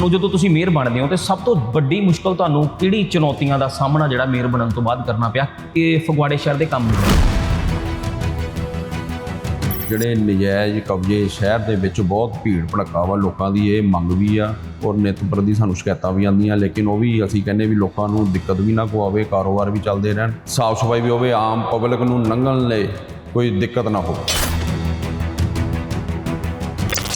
ਨੂੰ ਜਦੋਂ ਤੁਸੀਂ ਮੇਅਰ ਬਣਦੇ ਹੋ ਤੇ ਸਭ ਤੋਂ ਵੱਡੀ ਮੁਸ਼ਕਲ ਤੁਹਾਨੂੰ ਕਿਹੜੀ ਚੁਣੌਤੀਆਂ ਦਾ ਸਾਹਮਣਾ ਜਿਹੜਾ ਮੇਅਰ ਬਣਨ ਤੋਂ ਬਾਅਦ ਕਰਨਾ ਪਿਆ ਇਹ ਫਗਵਾੜੇ ਸ਼ਹਿਰ ਦੇ ਕੰਮ ਨੂੰ? ਜਿਹੜੇ ਨਜਾਇਜ਼ ਕਬਜ਼ੇ ਸ਼ਹਿਰ ਦੇ ਵਿੱਚ ਬਹੁਤ ਭੀੜ ਭੜੱਕਾ ਵਾ, ਲੋਕਾਂ ਦੀ ਇਹ ਮੰਗ ਵੀ ਆ ਔਰ ਨਿਤ ਪ੍ਰਤੀ ਸਾਨੂੰ ਸ਼ਿਕਾਇਤਾਂ ਵੀ ਆਉਂਦੀਆਂ, ਲੇਕਿਨ ਉਹ ਵੀ ਅਸੀਂ ਕਹਿੰਦੇ ਵੀ ਲੋਕਾਂ ਨੂੰ ਦਿੱਕਤ ਵੀ ਨਾ ਕੋ ਆਵੇ ਕਾਰੋਬਾਰ ਵੀ ਚੱਲਦੇ ਰਹਿਣ, ਸਾਫ਼ ਸਫ਼ਾਈ ਵੀ ਹੋਵੇ, ਆਮ ਪਬਲਿਕ ਨੂੰ ਲੰਘਣ ਲਈ ਕੋਈ ਦਿੱਕਤ ਨਾ ਹੋਵੇ।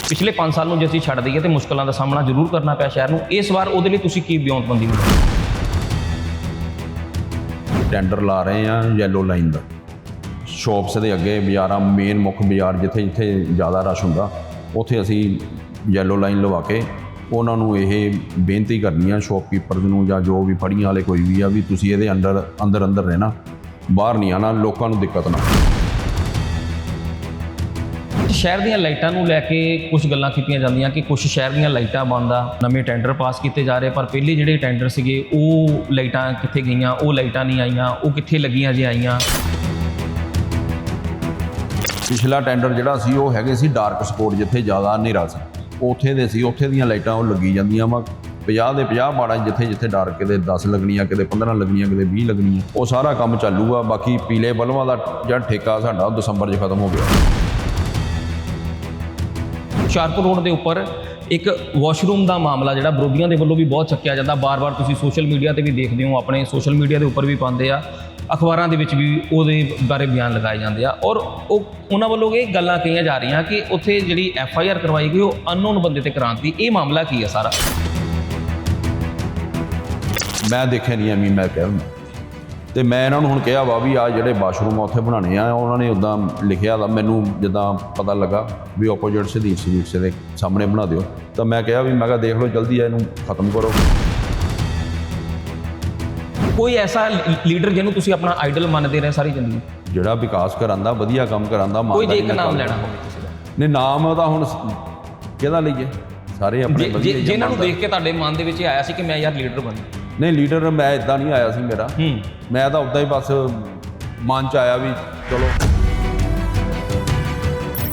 ਪਿਛਲੇ 5 ਸਾਲ ਨੂੰ ਜੇ ਅਸੀਂ ਛੱਡ ਦਈਏ ਤੇ ਮੁਸ਼ਕਲਾਂ ਦਾ ਸਾਹਮਣਾ ਜ਼ਰੂਰ ਕਰਨਾ ਪਿਆ ਸ਼ਹਿਰ ਨੂੰ, ਇਸ ਵਾਰ ਉਹਦੇ ਲਈ ਤੁਸੀਂ ਕੀ ਬਿਉਂਤਬੰਦੀ ਬਣਾਈ ਟੈਂਡਰ ਲਾ ਰਹੇ ਆ ਯੈਲੋ ਲਾਈਨ ਦਾ। ਸ਼ਾਪਸ ਦੇ ਅੱਗੇ ਬਾਜ਼ਾਰਾਂ ਮੇਨ ਮੁੱਖ ਬਾਜ਼ਾਰ ਜਿੱਥੇ ਜਿੱਥੇ ਜ਼ਿਆਦਾ ਰਸ਼ ਹੁੰਦਾ, ਉੱਥੇ ਅਸੀਂ ਯੈਲੋ ਲਾਈਨ ਲਵਾ ਕੇ ਉਹਨਾਂ ਨੂੰ ਇਹ ਬੇਨਤੀ ਕਰਨੀ ਆ ਸ਼ਾਪਕੀਪਰਸ ਨੂੰ ਜਾਂ ਜੋ ਵੀ ਫੜੀਆਂ ਵਾਲੇ ਕੋਈ ਵੀ ਆ, ਵੀ ਤੁਸੀਂ ਇਹਦੇ ਅੰਦਰ ਅੰਦਰ ਅੰਦਰ ਰਹਿਣਾ, ਬਾਹਰ ਨਹੀਂ ਆਣਾ ਲੋਕਾਂ ਨੂੰ ਦਿੱਕਤ ਨਾ ਸ਼ਹਿਰ ਦੀਆਂ ਲਾਈਟਾਂ ਨੂੰ ਲੈ ਕੇ ਕੁਝ ਗੱਲਾਂ ਕੀਤੀਆਂ ਜਾਂਦੀਆਂ ਕਿ ਕੁਝ ਸ਼ਹਿਰ ਦੀਆਂ ਲਾਈਟਾਂ ਬੰਦ ਆ, ਨਵੇਂ ਟੈਂਡਰ ਪਾਸ ਕੀਤੇ ਜਾ ਰਹੇ ਪਰ ਪਹਿਲੇ ਜਿਹੜੇ ਟੈਂਡਰ ਸੀਗੇ, ਉਹ ਲਾਈਟਾਂ ਕਿੱਥੇ ਗਈਆਂ, ਉਹ ਲਾਈਟਾਂ ਨਹੀਂ ਆਈਆਂ, ਉਹ ਕਿੱਥੇ ਲੱਗੀਆਂ ਜੇ ਆਈਆਂ? ਪਿਛਲਾ ਟੈਂਡਰ ਜਿਹੜਾ ਸੀ, ਉਹ ਹੈਗੇ ਸੀ ਡਾਰਕ ਸਪੋਟ ਜਿੱਥੇ ਜ਼ਿਆਦਾ ਹਨੇਰਾ ਸੀ। ਉੱਥੇ ਦੇ ਸੀ, ਉੱਥੇ ਦੀਆਂ ਲਾਈਟਾਂ ਉਹ ਲੱਗੀ ਜਾਂਦੀਆਂ ਵਾ। 50 ਦੇ 50 ਮਾੜਾ ਜਿੱਥੇ ਜਿੱਥੇ ਡਾਰਕ ਕਿਤੇ 10 ਲੱਗਣੀਆਂ, ਕਿਤੇ 15 ਲੱਗਣੀਆਂ, ਕਿਤੇ 20 ਲੱਗਣੀਆਂ, ਉਹ ਸਾਰਾ ਕੰਮ ਚਾਲੂ ਆ। ਬਾਕੀ ਪੀਲੇ ਬਲਵਾਂ ਦਾ ਜਿਹੜਾ ਠੇਕਾ ਸਾਡਾ, ਉਹ ਦਸੰਬਰ 'ਚ ਖਤਮ ਹੋ ਗਿਆ। ਹੁਸ਼ਿਆਰਪੁਰ ਰੋਡ ਦੇ ਉੱਪਰ ਇੱਕ ਵਾਸ਼ਰੂਮ ਦਾ ਮਾਮਲਾ ਜਿਹੜਾ ਵਿਰੋਧੀਆਂ ਦੇ ਵੱਲੋਂ ਵੀ ਬਹੁਤ ਚੱਕਿਆ ਜਾਂਦਾ। ਬਾਰ-ਬਾਰ ਤੁਸੀਂ ਸੋਸ਼ਲ ਮੀਡੀਆ ਤੇ ਵੀ ਦੇਖਦੇ ਹੋ, ਆਪਣੇ ਸੋਸ਼ਲ ਮੀਡੀਆ ਦੇ ਉੱਪਰ ਵੀ ਪਾਉਂਦੇ ਆ। ਅਖਬਾਰਾਂ ਦੇ ਵਿੱਚ ਵੀ ਉਹਦੇ ਬਾਰੇ ਬਿਆਨ ਲਗਾਏ ਜਾਂਦੇ ਆ। ਔਰ ਉਹ ਉਹਨਾਂ ਵੱਲੋਂ ਇਹ ਗੱਲਾਂ ਕਹੀਆਂ ਜਾ ਰਹੀਆਂ ਕਿ ਉੱਥੇ ਜਿਹੜੀ ਐਫ ਆਈ ਆਰ ਕਰਵਾਈ ਗਈ, ਉਹ ਅਨਨੋਨ ਬੰਦੇ ਤੇ ਕਰਾਂਤੀ ਇਹ ਮਾਮਲਾ ਕੀ ਹੈ ਸਾਰਾ? ਮੈਂ ਦੇਖਿਆ ਨਹੀਂ ਐਵੇਂ ਮੈਂ ਕਹਿ। ਤੇ ਮੈਂ ਇਹਨਾਂ ਨੂੰ ਹੁਣ ਕਿਹਾ ਵਾ ਵੀ ਆ ਜਿਹੜੇ ਵਾਸ਼ਰੂਮ ਆ ਉੱਥੇ ਬਣਾਉਣੇ ਆ ਉਹਨਾਂ ਨੇ ਉਦਾਂ ਲਿਖਿਆ ਦਾ ਮੈਨੂੰ ਜਿੱਦਾਂ ਪਤਾ ਲੱਗਾ ਵੀ ਆਪੋਜ਼ਿਟ ਸਦੀਪ ਸਵੀਟਸ ਦੇ ਸਾਹਮਣੇ ਬਣਾ ਦਿਓ। ਤਾਂ ਮੈਂ ਕਿਹਾ ਵੀ ਮੈਂ ਕਿਹਾ ਦੇਖ ਲਓ ਜਲਦੀ ਆ ਇਹਨੂੰ ਖਤਮ ਕਰੋ। ਕੋਈ ਐਸਾ ਲੀਡਰ ਜਿਹਨੂੰ ਤੁਸੀਂ ਆਪਣਾ ਆਈਡਲ ਮੰਨਦੇ ਰਹੇ ਸਾਰੀ ਜ਼ਿੰਦਗੀ? ਜਿਹੜਾ ਵਿਕਾਸ ਕਰਾਂਦਾ ਵਧੀਆ ਕੰਮ ਕਰਾਂਦਾ ਕੋਈ ਜੇ ਇੱਕ ਨਾਮ ਲੈਣਾ ਹੋਵੇ ਕਿਸੇ ਦਾ। ਨਹੀਂ ਨਾਮ ਉਹਦਾ ਹੁਣ ਕਿਹਦਾ ਲਈਏ? ਸਾਰੇ ਆਪਣੇ ਜੇ- ਵਧੀਆ ਜੇ ਹੀ ਆ, ਜਿਨ੍ਹਾਂ ਨੂੰ। ਦੇਖ ਕੇ ਤੁਹਾਡੇ ਮਨ ਦੇ ਵਿੱਚ ਆਇਆ ਸੀ ਕਿ ਮੈਂ ਯਾਰ ਲੀਡਰ ਬਣਨਾ। ਨਹੀਂ ਲੀਡਰ ਮੈਂ ਇਦਾਂ ਨਹੀਂ ਆਇਆ ਸੀ ਮੇਰਾ। ਹੂੰ। ਮੈਂ ਤਾਂ ਉਦਾਂ ਹੀ ਬਸ ਮਨ ਚ ਆਇਆ ਵੀ ਚਲੋ।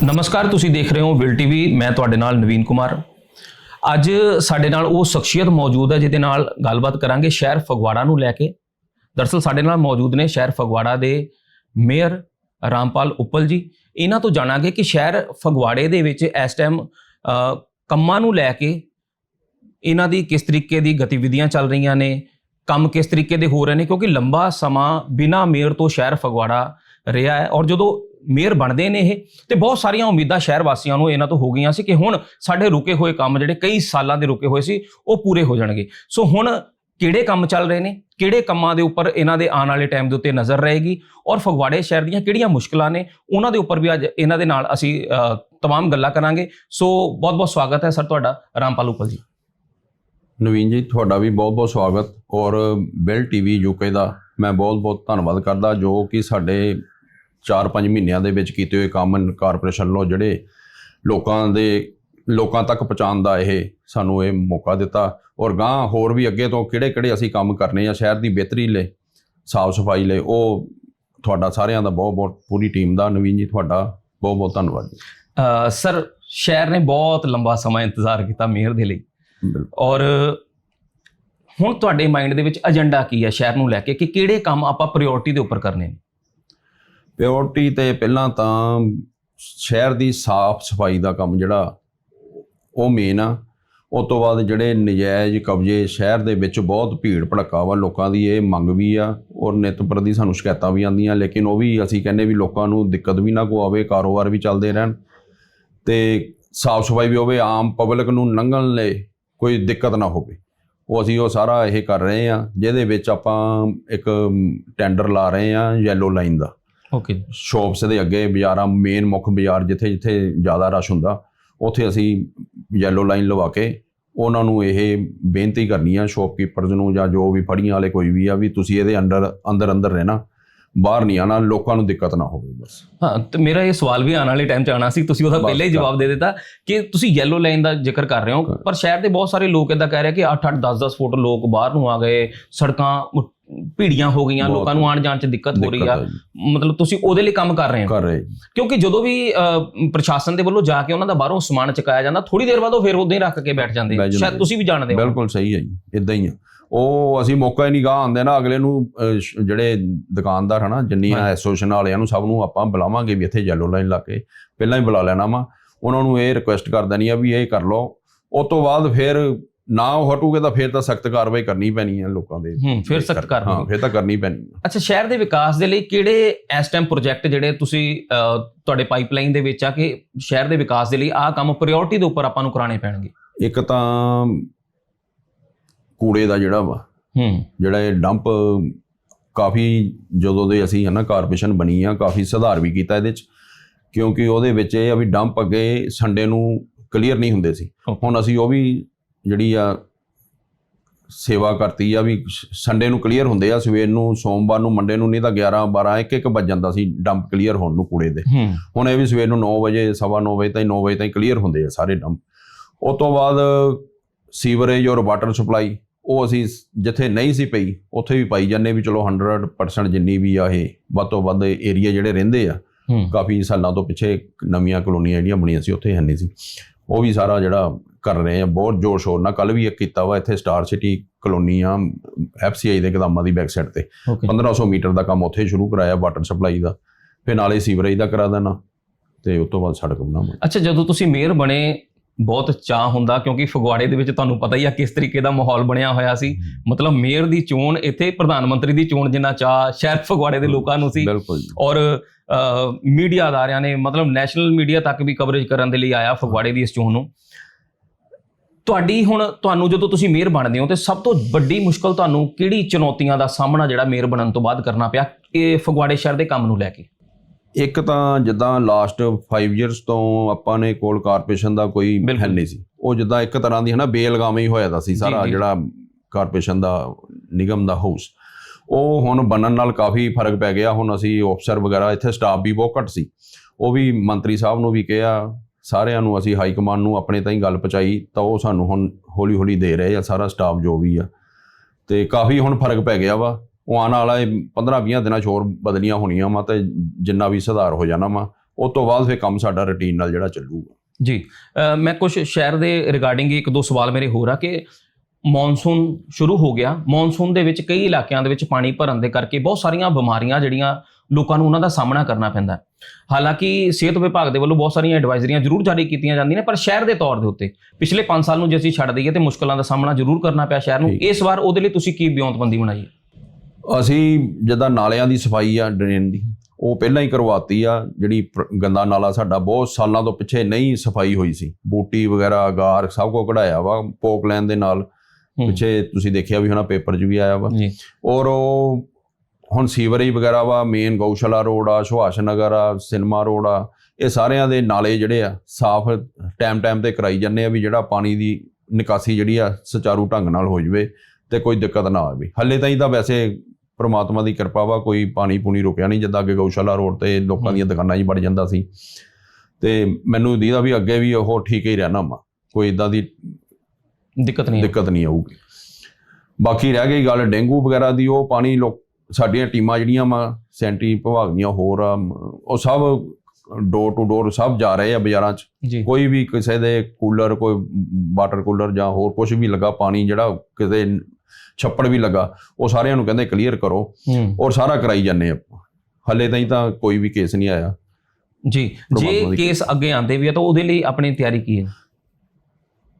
ਨਮਸਕਾਰ ਤੁਸੀਂ ਦੇਖ ਰਹੇ ਹੋ ਵਿਲ ਟੀਵੀ। ਮੈਂ ਤੁਹਾਡੇ ਨਾਲ ਨਵੀਨ ਕੁਮਾਰ। ਅੱਜ ਸਾਡੇ ਨਾਲ ਉਹ ਸ਼ਖਸੀਅਤ ਮੌਜੂਦ ਹੈ ਜਿਹਦੇ ਨਾਲ ਗੱਲਬਾਤ ਕਰਾਂਗੇ ਸ਼ਹਿਰ ਫਗਵਾੜਾ ਨੂੰ ਲੈ ਕੇ। ਦਰਸਲ ਸਾਡੇ ਨਾਲ ਮੌਜੂਦ ਨੇ ਸ਼ਹਿਰ ਫਗਵਾੜਾ ਦੇ ਮੇਅਰ ਰਾਮਪਾਲ ਉੱਪਲ ਜੀ। ਇਹਨਾਂ ਤੋਂ ਜਾਣਾਂਗੇ ਕਿ ਸ਼ਹਿਰ ਫਗਵਾੜੇ ਦੇ ਵਿੱਚ ਇਸ ਟਾਈਮ ਕੰਮਾਂ ਨੂੰ ਲੈ ਕੇ ਇਹਨਾਂ ਦੀ ਕਿਸ ਤਰੀਕੇ ਦੀ ਗਤੀਵਿਧੀਆਂ ਚੱਲ ਰਹੀਆਂ ਨੇ ਕੰਮ ਕਿਸ ਤਰੀਕੇ ਦੇ ਹੋ ਰਹੇ ਨੇ ਕਿਉਂਕਿ ਲੰਬਾ ਸਮਾਂ ਬਿਨਾ ਮੇਅਰ ਤੋਂ ਸ਼ਹਿਰ ਫਗਵਾੜਾ ਰਿਹਾ ਹੈ ਔਰ ਜਦੋਂ ਮੇਅਰ ਬਣਦੇ ਨੇ ਇਹ ਤੇ ਬਹੁਤ ਸਾਰੀਆਂ ਉਮੀਦਾਂ ਸ਼ਹਿਰ ਵਾਸੀਆਂ ਨੂੰ ਇਹਨਾਂ ਤੋਂ ਹੋ ਗਈਆਂ ਸੀ ਕਿ ਹੁਣ ਸਾਡੇ ਰੁਕੇ ਹੋਏ ਕੰਮ ਜਿਹੜੇ ਕਈ ਸਾਲਾਂ ਦੇ ਰੁਕੇ ਹੋਏ ਸੀ ਉਹ ਪੂਰੇ ਹੋ ਜਾਣਗੇ। ਸੋ ਹੁਣ ਕਿਹੜੇ ਕੰਮ ਚੱਲ ਰਹੇ ਨੇ ਕਿਹੜੇ ਕੰਮਾਂ ਦੇ ਉੱਪਰ ਇਹਨਾਂ ਦੇ ਆਉਣ ਵਾਲੇ ਟਾਈਮ ਦੇ ਉੱਤੇ ਨਜ਼ਰ ਰਹੇਗੀ ਔਰ ਫਗਵਾੜੇ ਸ਼ਹਿਰ ਦੀਆਂ ਕਿਹੜੀਆਂ ਮੁਸ਼ਕਲਾਂ ਨੇ ਉਹਨਾਂ ਦੇ ਉੱਪਰ ਵੀ ਅੱਜ ਇਹਨਾਂ ਦੇ ਨਾਲ ਅਸੀਂ ਅ, ਤਮਾਮ ਗੱਲਾਂ ਕਰਾਂਗੇ। ਸੋ ਬਹੁਤ ਬਹੁਤ ਸਵਾਗਤ ਹੈ ਸਰ ਤੁਹਾਡਾ ਰਾਮਪਾਲ ਉਪਲ ਜੀ। ਨਵੀਨ ਜੀ, ਤੁਹਾਡਾ ਵੀ ਬਹੁਤ-ਬਹੁਤ ਸਵਾਗਤ ਔਰ ਬਿਲ ਟੀਵੀ ਯੂਕੇ ਦਾ ਮੈਂ ਬਹੁਤ-ਬਹੁਤ ਧੰਨਵਾਦ ਕਰਦਾ ਜੋ ਕਿ ਸਾਡੇ 4-5 ਮਹੀਨਿਆਂ ਦੇ ਵਿੱਚ ਕੀਤੇ ਹੋਏ ਕੰਮ ਕਾਰਪੋਰੇਸ਼ਨ ਵੱਲੋਂ ਜਿਹੜੇ ਲੋਕਾਂ ਦੇ ਲੋਕਾਂ ਤੱਕ ਪਹੁੰਚਾਉਣ ਦਾ ਇਹ ਸਾਨੂੰ ਇਹ ਮੌਕਾ ਦਿੱਤਾ ਔਰ ਗਾਂ ਹੋਰ ਵੀ ਅੱਗੇ ਤੋਂ ਕਿਹੜੇ-ਕਿਹੜੇ ਅਸੀਂ ਕੰਮ ਕਰਨੇ ਆ, ਸ਼ਹਿਰ ਦੀ ਬਿਹਤਰੀ ਲਈ, ਸਾਫ਼ ਸਫ਼ਾਈ ਲਈ, ਉਹ ਤੁਹਾਡਾ ਸਾਰਿਆਂ ਦਾ ਬਹੁਤ-ਬਹੁਤ ਪੂਰੀ ਟੀਮ ਦਾ, ਨਵੀਨ ਜੀ, ਤੁਹਾਡਾ ਬਹੁਤ-ਬਹੁਤ ਧੰਨਵਾਦ ਜੀ। ਸਰ, ਸ਼ਹਿਰ ਨੇ ਬਹੁਤ ਲੰਬਾ ਸਮਾਂ ਇੰਤਜ਼ਾਰ ਕੀਤਾ ਮਿਹਰ ਦੇ ਲਈ। ਔਰ ਹੁਣ ਤੁਹਾਡੇ ਮਾਈਂਡ ਦੇ ਵਿੱਚ ਏਜੰਡਾ ਕੀ ਹੈ ਸ਼ਹਿਰ ਨੂੰ ਲੈ ਕੇ? ਕਿ ਕਿਹੜੇ ਕੰਮ ਆਪਾਂ ਪ੍ਰਾਇੋਰਟੀ ਦੇ ਉੱਪਰ ਕਰਨੇ ਨੇ? ਪਿਓਰਟੀ ਤੇ ਪਹਿਲਾਂ ਤਾਂ ਸ਼ਹਿਰ ਦੀ ਸਾਫ਼ ਸਫ਼ਾਈ ਦਾ ਕੰਮ ਜਿਹੜਾ ਉਹ ਮੇਨ ਆ। ਉਸ ਤੋਂ ਬਾਅਦ ਜਿਹੜੇ ਨਜਾਇਜ਼ ਕਬਜ਼ੇ ਸ਼ਹਿਰ ਦੇ ਵਿੱਚ ਬਹੁਤ ਭੀੜ ਭੜੱਕਾ ਵਾ ਲੋਕਾਂ ਦੀ ਇਹ ਮੰਗ ਵੀ ਆ ਔਰ ਨਿਤ ਪ੍ਰਤੀ ਸਾਨੂੰ ਸ਼ਿਕਾਇਤਾਂ ਵੀ ਆਉਂਦੀਆਂ ਲੇਕਿਨ ਉਹ ਵੀ ਅਸੀਂ ਕਹਿੰਦੇ ਵੀ ਲੋਕਾਂ ਨੂੰ ਦਿੱਕਤ ਵੀ ਨਾ ਕੋ ਆਵੇ ਕਾਰੋਬਾਰ ਵੀ ਚੱਲਦੇ ਰਹਿਣ ਤੇ ਸਾਫ਼ ਸਫ਼ਾਈ ਵੀ ਹੋਵੇ ਆਮ ਪਬਲਿਕ ਨੂੰ ਲੰਘਣ ਲਈ ਕੋਈ ਦਿੱਕਤ ਨਾ ਹੋਵੇ। ਉਹ ਅਸੀਂ ਉਹ ਸਾਰਾ ਇਹ ਕਰ ਰਹੇ ਆ ਜਿਹਦੇ ਵਿੱਚ ਆਪਾਂ ਇੱਕ ਟੈਂਡਰ ਲਾ ਰਹੇ ਆ ਯੈਲੋ ਲਾਈਨ ਦਾ। ਓਕੇ ਸ਼ਾਪਸ ਦੇ ਅੱਗੇ ਬਾਜ਼ਾਰਾਂ ਮੇਨ ਮੁੱਖ ਬਾਜ਼ਾਰ ਜਿੱਥੇ ਜਿੱਥੇ ਜ਼ਿਆਦਾ ਰਸ਼ ਹੁੰਦਾ ਉੱਥੇ ਅਸੀਂ ਯੈਲੋ ਲਾਈਨ ਲਵਾ ਕੇ ਉਹਨਾਂ ਨੂੰ ਇਹ ਬੇਨਤੀ ਕਰਨੀ ਆ ਸ਼ਾਪਕੀਪਰਸ ਨੂੰ ਜਾਂ ਜੋ ਵੀ ਫੜੀਆਂ ਵਾਲੇ ਕੋਈ ਵੀ ਆ ਵੀ ਤੁਸੀਂ ਇਹਦੇ ਅੰਦਰ ਅੰਦਰ ਅੰਦਰ ਰਹਿਣਾ। ਬਾਹਰ ਨਹੀਂ ਆਣਾ ਲੋਕਾਂ ਨੂੰ ਦਿੱਕਤ ਨਾ ਹੋਵੇ ਬਸ। ਹਾਂ ਤੇ ਮੇਰਾ ਇਹ ਸਵਾਲ ਵੀ ਆਉਣ ਵਾਲੇ ਟਾਈਮ 'ਚ ਆਣਾ ਸੀ ਤੁਸੀਂ ਉਹਦਾ ਪਹਿਲਾਂ ਹੀ ਜਵਾਬ ਦੇ ਦਿੱਤਾ ਕਿ ਤੁਸੀਂ ਯੈਲੋ ਲਾਈਨ ਦਾ ਜ਼ਿਕਰ ਕਰ ਰਹੇ ਹੋ ਪਰ ਸ਼ਹਿਰ ਦੇ ਬਹੁਤ ਸਾਰੇ ਲੋਕ ਇਦਾਂ ਕਹਿ ਰਹੇ ਕਿ 8-8 10-10 ਫੁੱਟ ਲੋਕ ਬਾਹਰ ਨੂੰ ਆ ਗਏ ਸੜਕਾਂ ਭੀੜੀਆਂ ਹੋ ਗਈਆਂ। ਲੋਕਾਂ ਨੂੰ ਆਉਣ ਜਾਣ 'ਚ ਦਿੱਕਤ ਹੋ ਰਹੀ ਆ। ਮਤਲਬ ਤੁਸੀਂ ਉਹਦੇ ਲਈ ਕੰਮ ਕਰ ਰਹੇ ਹੋ? ਕਰ ਰਹੇ ਕਿਉਂਕਿ ਜਦੋਂ ਵੀ ਪ੍ਰਸ਼ਾਸਨ ਦੇ ਵੱਲੋਂ ਜਾ ਕੇ ਉਹਨਾਂ ਦਾ ਬਾਹਰੋਂ ਸਮਾਨ ਚੁਕਾਇਆ ਜਾਂਦਾ ਥੋੜੀ ਦੇਰ ਬਾਅਦ ਉਹ ਫਿਰ ਉਦਾਂ ਹੀ ਰੱਖ ਕੇ ਬੈਠ ਜਾਂਦੇ ਸ਼ਾਇਦ। ਤੁਸੀਂ ਵੀ ਜਾਣਦੇ ਹੋ। ਬਿਲਕੁਲ ਸਹੀ ਹੈ ਜੀ ਇਦਾਂ ਹੀ ਆ। ਉਹ ਅਸੀਂ ਮੌਕਾ ਹੀ ਨਹੀਂ ਗਾਹ ਆਉਂਦੇ ਨਾ ਅਗਲੇ ਨੂੰ ਜਿਹੜੇ ਦੁਕਾਨਦਾਰ ਹਨਾ ਜਿੰਨੀਆਂ। ਐਸੋਸੀਏਸ਼ਨ ਵਾਲਿਆਂ ਨੂੰ ਸਭ ਨੂੰ ਆਪਾਂ ਬੁਲਾਵਾਂਗੇ ਵੀ ਇੱਥੇ ਯੈਲੋ ਲਾਈਨ ਲਾ ਕੇ ਪਹਿਲਾਂ ਹੀ ਬੁਲਾ ਲੈਣਾ ਵਾ। ਉਹਨਾਂ ਨੂੰ ਇਹ ਰਿਕੁਐਸਟ ਕਰ ਦੇਣੀ ਆ ਵੀ ਇਹ ਕਰ ਲਓ। ਉਸ ਤੋਂ ਬਾਅਦ ਫਿਰ ਨਾ ਉਹ ਹਟੂਗੇ ਤਾਂ ਫਿਰ ਤਾਂ ਸਖਤ ਕਾਰਵਾਈ ਕਰਨੀ ਪੈਣੀ ਹੈ ਲੋਕਾਂ ਦੇ ਹੂੰ ਫਿਰ ਸਖਤ ਕਰ ਹਾਂ ਫਿਰ ਤਾਂ ਕਰਨੀ ਪੈਣੀ ਹੈ ਅੱਛਾ ਸ਼ਹਿਰ ਦੇ ਵਿਕਾਸ ਦੇ ਲਈ ਕਿਹੜੇ ਇਸ ਟਾਈਮ ਪ੍ਰੋਜੈਕਟ ਜਿਹੜੇ ਤੁਸੀਂ ਤੁਹਾਡੇ ਪਾਈਪਲਾਈਨ ਦੇ ਵਿੱਚ ਆ ਕਿ ਸ਼ਹਿਰ ਦੇ ਵਿਕਾਸ ਦੇ ਲਈ ਆਹ ਕੰਮ ਪ੍ਰਾਇੋਰਟੀ ਦੇ ਉੱਪਰ ਆਪਾਂ ਨੂੰ ਕਰਾਣੇ ਪੈਣਗੇ? ਇੱਕ ਤਾਂ ਕੂੜੇ ਦਾ ਜਿਹੜਾ ਵਾ ਹੂੰ। ਜਿਹੜਾ ਇਹ ਡੰਪ ਕਾਫੀ ਜਦੋਂ ਦੇ ਅਸੀਂ ਹਨਾ ਕਾਰਪੋਰੇਸ਼ਨ ਬਣੀ ਆ ਕਾਫੀ ਸੁਧਾਰ ਵੀ ਕੀਤਾ ਇਹਦੇ ਚ ਕਿਉਂਕਿ ਉਹਦੇ ਵਿੱਚ ਇਹ ਆ ਵੀ ਡੰਪ ਅੱਗੇ ਸੰਡੇ ਨੂੰ ਕਲੀਅਰ ਨਹੀਂ ਹੁੰਦੇ ਸੀ. ਹੁਣ ਅਸੀਂ ਉਹ ਵੀ ਜਿਹੜੀ ਆ ਸੇਵਾ ਕਰਤੀ ਆ ਵੀ ਸੰਡੇ ਨੂੰ ਕਲੀਅਰ ਹੁੰਦੇ ਆ ਸਵੇਰ ਨੂੰ ਸੋਮਵਾਰ ਨੂੰ ਮੰਡੇ ਨੂੰ ਨਹੀਂ ਤਾਂ 11 12 ਇੱਕ ਇੱਕ ਵੱਜ ਜਾਂਦਾ ਸੀ ਡੰਪ ਕਲੀਅਰ ਹੋਣ ਨੂੰ ਕੂੜੇ ਦੇ। ਹੁਣ ਇਹ ਵੀ ਸਵੇਰ ਨੂੰ 9 ਵਜੇ ਸਵਾ 9 ਵਜੇ ਤਾਈਂ 9 ਵਜੇ ਤਾਈਂ ਕਲੀਅਰ ਹੁੰਦੇ ਆ ਸਾਰੇ ਡੰਪ ਉਸ ਤੋਂ ਬਾਅਦ ਸੀਵਰੇਜ ਔਰ ਵਾਟਰ ਸਪਲਾਈ ਉਹ ਅਸੀਂ ਜਿੱਥੇ ਨਹੀਂ ਸੀ ਪਈ ਉੱਥੇ ਵੀ ਪਾਈ ਜਾਂਦੇ ਵੀ ਚਲੋ 100% ਜਿੰਨੀ ਵੀ ਆ ਇਹ ਵੱਧ ਤੋਂ ਵੱਧ ਏਰੀਆ ਜਿਹੜੇ ਰਹਿੰਦੇ ਆ ਕਾਫੀ ਸਾਲਾਂ ਤੋਂ ਪਿੱਛੇ ਨਵੀਆਂ ਕਲੋਨੀਆਂ ਜਿਹੜੀਆਂ ਬਣੀਆਂ ਸੀ ਉੱਥੇ ਹੈ ਨਹੀਂ ਸੀ। ਉਹ ਵੀ ਸਾਰਾ ਜਿਹੜਾ ਕਰ ਰਹੇ ਆ ਬਹੁਤ ਜ਼ੋਰ ਸ਼ੋਰ ਨਾਲ ਕੱਲ ਵੀ ਇੱਕ ਕੀਤਾ ਵਾ ਇੱਥੇ ਸਟਾਰ ਸਿਟੀ ਕਲੋਨੀ ਆ ਐਫਸੀਆਈ ਦੇ ਗਦਾਮਾਂ ਦੀ ਬੈਕ ਸਾਈਡ ਤੇ ਓਕੇ 1500 ਮੀਟਰ ਦਾ ਕੰਮ ਉੱਥੇ ਸ਼ੁਰੂ ਕਰਾਇਆ ਵਾਟਰ ਸਪਲਾਈ ਦਾ। ਫਿਰ ਨਾਲੇ ਸੀਵਰੇਜ ਦਾ ਕਰਾ ਦੇਣਾ ਤੇ ਉਸ ਤੋਂ ਬਾਅਦ ਸੜਕ ਬਣਾਵਾਂਗੇ ਅੱਛਾ ਜਦੋਂ ਤੁਸੀਂ ਮੇਅਰ ਬਣੇ ਬਹੁਤ ਚਾਹ ਹੁੰਦਾ ਕਿਉਂਕਿ ਫਗਵਾੜੇ ਦੇ ਵਿੱਚ ਤੁਹਾਨੂੰ ਪਤਾ ਹੀ ਆ ਕਿਸ ਤਰੀਕੇ ਦਾ ਮਾਹੌਲ ਬਣਿਆ ਹੋਇਆ ਸੀ। ਮਤਲਬ ਮੇਅਰ ਦੀ ਚੋਣ ਇੱਥੇ ਪ੍ਰਧਾਨ ਮੰਤਰੀ ਦੀ ਚੋਣ ਜਿੰਨਾ ਚਾਹ ਸ਼ਹਿਰ ਫਗਵਾੜੇ ਦੇ ਲੋਕਾਂ ਨੂੰ ਸੀ। ਔਰ ਮੀਡੀਆ ਅਦਾਰਿਆਂ ਨੇ ਮਤਲਬ ਨੈਸ਼ਨਲ ਮੀਡੀਆ ਤੱਕ ਵੀ ਕਵਰੇਜ ਕਰਨ ਦੇ ਲਈ ਆਇਆ ਫਗਵਾੜੇ ਦੀ ਇਸ ਚੋਣ ਨੂੰ। ਤੁਹਾਡੀ ਹੁਣ ਤੁਹਾਨੂੰ ਜਦੋਂ ਤੁਸੀਂ ਮੇਅਰ ਬਣਦੇ ਹੋ ਤੇ ਸਭ ਤੋਂ ਵੱਡੀ ਮੁਸ਼ਕਲ ਤੁਹਾਨੂੰ ਕਿਹੜੀ ਚੁਣੌਤੀਆਂ ਦਾ ਸਾਹਮਣਾ ਜਿਹੜਾ ਮੇਅਰ ਬਣਨ ਤੋਂ ਬਾਅਦ ਕਰਨਾ ਪਿਆ ਇਹ ਫਗਵਾੜੇ ਸ਼ਹਿਰ ਦੇ ਕੰਮ ਨੂੰ ਲੈ ਕੇ? ਇੱਕ ਤਾਂ ਜਿੱਦਾਂ ਲਾਸਟ 5 ਇਅਰਸ ਤੋਂ ਆਪਾਂ ਨੇ ਕੋਲ ਕਾਰਪੋਰੇਸ਼ਨ ਦਾ ਕੋਈ ਬਿਲਕੁਲ। ਹੈ ਨਹੀਂ ਸੀ। ਉਹ ਜਿੱਦਾਂ ਇੱਕ ਤਰ੍ਹਾਂ ਦੀ ਹਨਾ ਬੇਲਗਾਮੀ ਹੋਇਆ ਦਾ ਸੀ ਸਾਰਾ। ਜਿਹੜਾ ਕਾਰਪੋਰੇਸ਼ਨ ਦਾ ਨਿਗਮ ਦਾ ਹਾਊਸ ਉਹ ਹੁਣ ਬਣਨ ਨਾਲ ਕਾਫੀ ਫ਼ਰਕ ਪੈ ਗਿਆ। ਹੁਣ ਅਸੀਂ ਅਫਸਰ ਵਗੈਰਾ ਇੱਥੇ ਸਟਾਫ ਵੀ ਬਹੁਤ ਘੱਟ ਸੀ। ਉਹ ਵੀ ਮੰਤਰੀ ਸਾਹਿਬ ਨੂੰ ਵੀ ਕਿਹਾ ਸਾਰਿਆਂ ਨੂੰ ਅਸੀਂ ਹਾਈ ਕਮਾਂਡ ਨੂੰ ਆਪਣੇ ਤਾਈਂ ਗੱਲ ਪਹੁੰਚਾਈ ਤਾਂ ਉਹ ਸਾਨੂੰ ਹੁਣ ਹੌਲੀ ਹੌਲੀ ਦੇ ਰਹੇ ਆ ਸਾਰਾ ਸਟਾਫ ਜੋ ਵੀ ਆ। ਤੇ ਕਾਫੀ ਹੁਣ ਫ਼ਰਕ ਪੈ ਗਿਆ ਵਾ। ਉਹ ਆਉਣ ਵਾਲਾ 15-20 ਦਿਨਾਂ 'ਚ ਹੋਰ ਬਦਲੀਆਂ ਹੋਣੀਆਂ ਵਾ ਤੇ ਜਿੰਨਾ ਵੀ ਸੁਧਾਰ ਹੋ ਜਾਣਾ ਵਾ ਉਸ ਤੋਂ ਬਾਅਦ ਫਿਰ ਕੰਮ ਸਾਡਾ ਰੁਟੀਨ ਨਾਲ ਜਿਹੜਾ ਚੱਲੂਗਾ ਜੀ ਮੈਂ ਕੁਝ ਸ਼ਹਿਰ ਦੇ ਰਿਗਾਰਡਿੰਗ ਇੱਕ ਦੋ ਸਵਾਲ ਮੇਰੇ ਹੋਰ ਆ ਕਿ ਮੌਨਸੂਨ ਸ਼ੁਰੂ ਹੋ ਗਿਆ ਮੌਨਸੂਨ ਦੇ ਵਿੱਚ ਕਈ ਇਲਾਕਿਆਂ ਦੇ ਵਿੱਚ ਪਾਣੀ ਭਰਨ ਦੇ ਕਰਕੇ ਬਹੁਤ ਸਾਰੀਆਂ ਬਿਮਾਰੀਆਂ ਜਿਹੜੀਆਂ ਲੋਕਾਂ ਨੂੰ ਉਹਨਾਂ ਦਾ ਸਾਹਮਣਾ ਕਰਨਾ ਪੈਂਦਾ ਹੈ। ਹਾਲਾਂਕਿ ਸਿਹਤ ਵਿਭਾਗ ਦੇ ਵੱਲੋਂ ਬਹੁਤ ਸਾਰੀਆਂ ਐਡਵਾਈਜ਼ਰੀਆਂ ਜ਼ਰੂਰ ਜਾਰੀ ਕੀਤੀਆਂ ਜਾਂਦੀਆਂ ਨੇ ਪਰ ਸ਼ਹਿਰ ਦੇ ਤੌਰ ਦੇ ਉੱਤੇ ਪਿਛਲੇ 5 ਸਾਲ ਨੂੰ ਜੇ ਅਸੀਂ ਛੱਡ ਦਈਏ ਤੇ ਮੁਸ਼ਕਲਾਂ ਦਾ ਸਾਹਮਣਾ ਜ਼ਰੂਰ ਕਰਨਾ ਪਿਆ ਸ਼ਹਿਰ ਨੂੰ। ਇਸ ਵਾਰ ਉਹਦੇ ਲਈ ਤੁਸੀਂ ਕੀ ਬਿਉਂਤਬੰਦੀ ਬਣਾਈ ਹੈ ਅਸੀਂ ਜਿੱਦਾਂ ਨਾਲਿਆਂ ਦੀ ਸਫ਼ਾਈ ਆ ਡਰੇਨ ਦੀ ਉਹ ਪਹਿਲਾਂ ਹੀ ਕਰਵਾਤੀ ਆ ਜਿਹੜੀ ਗੰਦਾ ਨਾਲਾ ਸਾਡਾ ਬਹੁਤ ਸਾਲਾਂ ਤੋਂ ਪਿੱਛੇ ਨਹੀਂ ਸਫ਼ਾਈ ਹੋਈ ਸੀ। ਬੂਟੀ ਵਗੈਰਾ ਗਾਰ ਸਭ ਕੋ ਕਢਾਇਆ ਵਾ ਪੋਕ ਲੈਣ ਦੇ ਨਾਲ। ਪਿੱਛੇ ਤੁਸੀਂ ਦੇਖਿਆ ਵੀ ਹੋਣਾ ਪੇਪਰ 'ਚ ਵੀ ਆਇਆ ਵਾ। ਔਰ ਉਹ ਹੁਣ ਸੀਵਰੇਜ ਵਗੈਰਾ ਵਾ ਮੇਨ ਗਊਸ਼ਾਲਾ ਰੋਡ ਆ ਸੁਭਾਸ਼ ਨਗਰ ਆ ਸਿਨੇਮਾ ਰੋਡ ਆ ਇਹ ਸਾਰਿਆਂ ਦੇ ਨਾਲੇ ਜਿਹੜੇ ਆ ਸਾਫ਼ ਟਾਈਮ ਟਾਈਮ ਤੇ ਕਰਾਈ ਜਾਂਦੇ ਆ ਵੀ ਜਿਹੜਾ ਪਾਣੀ ਦੀ ਨਿਕਾਸੀ ਜਿਹੜੀ ਆ ਸੁਚਾਰੂ ਢੰਗ ਨਾਲ ਹੋ ਜਵੇ ਤੇ ਕੋਈ ਦਿੱਕਤ ਨਾ ਆਵੇ। ਹੱਲੇ ਤਾਈਂ ਤਾਂ ਵੈਸੇ ਪ੍ਰਮਾਤਮਾ ਦੀ ਕਿਰਪਾ ਵਾ ਕੋਈ ਪਾਣੀ ਪੂਣੀ ਰੁਕਿਆ ਨਹੀਂ ਜਿੱਦਾਂ ਅੱਗੇ ਗਊਸ਼ਾਲਾ ਰੋਡ ਤੇ ਲੋਕਾਂ ਦੀਆਂ ਦੁਕਾਨਾਂ 'ਚ ਵੜ ਜਾਂਦਾ ਸੀ। ਤੇ ਮੈਨੂੰ ਦੀਦਾ ਵੀ ਅੱਗੇ ਵੀ ਉਹ ਠੀਕ ਹੀ ਰਹਿਣਾ ਵਾ ਕੋਈ ਇਦਾਂ ਦੀ ਦਿੱਕਤ ਨਹੀਂ ਦਿੱਕਤ ਨਹੀਂ ਆਊਗੀ। ਬਾਕੀ ਰਹਿ ਗਈ ਗੱਲ ਡੇਂਗੂ ਵਗੈਰਾ ਦੀ ਉਹ ਪਾਣੀ ਲੋਕ ਸਾਡੀਆਂ ਟੀਮਾਂ ਜਿਹੜੀਆਂ ਵਾ ਸੈਂਟਰੀ ਵਿਭਾਗ ਦੀਆਂ ਹੋਰ ਆ ਉਹ ਸਭ ਡੋਰ ਟੂ ਡੋਰ ਸਭ ਜਾ ਰਹੇ ਆ ਬਾਜ਼ਾਰਾਂ 'ਚ। ਕੋਈ ਵੀ ਕਿਸੇ ਦੇ ਕੂਲਰ ਕੋਈ ਵਾਟਰ ਕੂਲਰ ਜਾਂ ਹੋਰ ਕੁਝ ਵੀ ਲੱਗਾ ਪਾਣੀ ਜਿਹੜਾ ਕਿਤੇ ਛੱਪੜ ਵੀ ਲੱਗਾ ਉਹ ਸਾਰਿਆਂ ਨੂੰ ਕਹਿੰਦੇ ਕਲੀਅਰ ਕਰੋ ਔਰ ਸਾਰਾ ਕਰਾਈ ਜਾਂਦੇ ਆ ਹੱਲੇ ਤਾਈਂ ਤਾਂ ਕੋਈ ਵੀ ਕੇਸ ਨਹੀਂ ਆਇਆ। ਜੀ ਜੇ ਕੇਸ ਅੱਗੇ ਆਉਂਦੇ ਵੀ ਆ ਤਾਂ ਉਹਦੇ ਲਈ ਆਪਣੀ ਤਿਆਰੀ ਕੀ ਹੈ?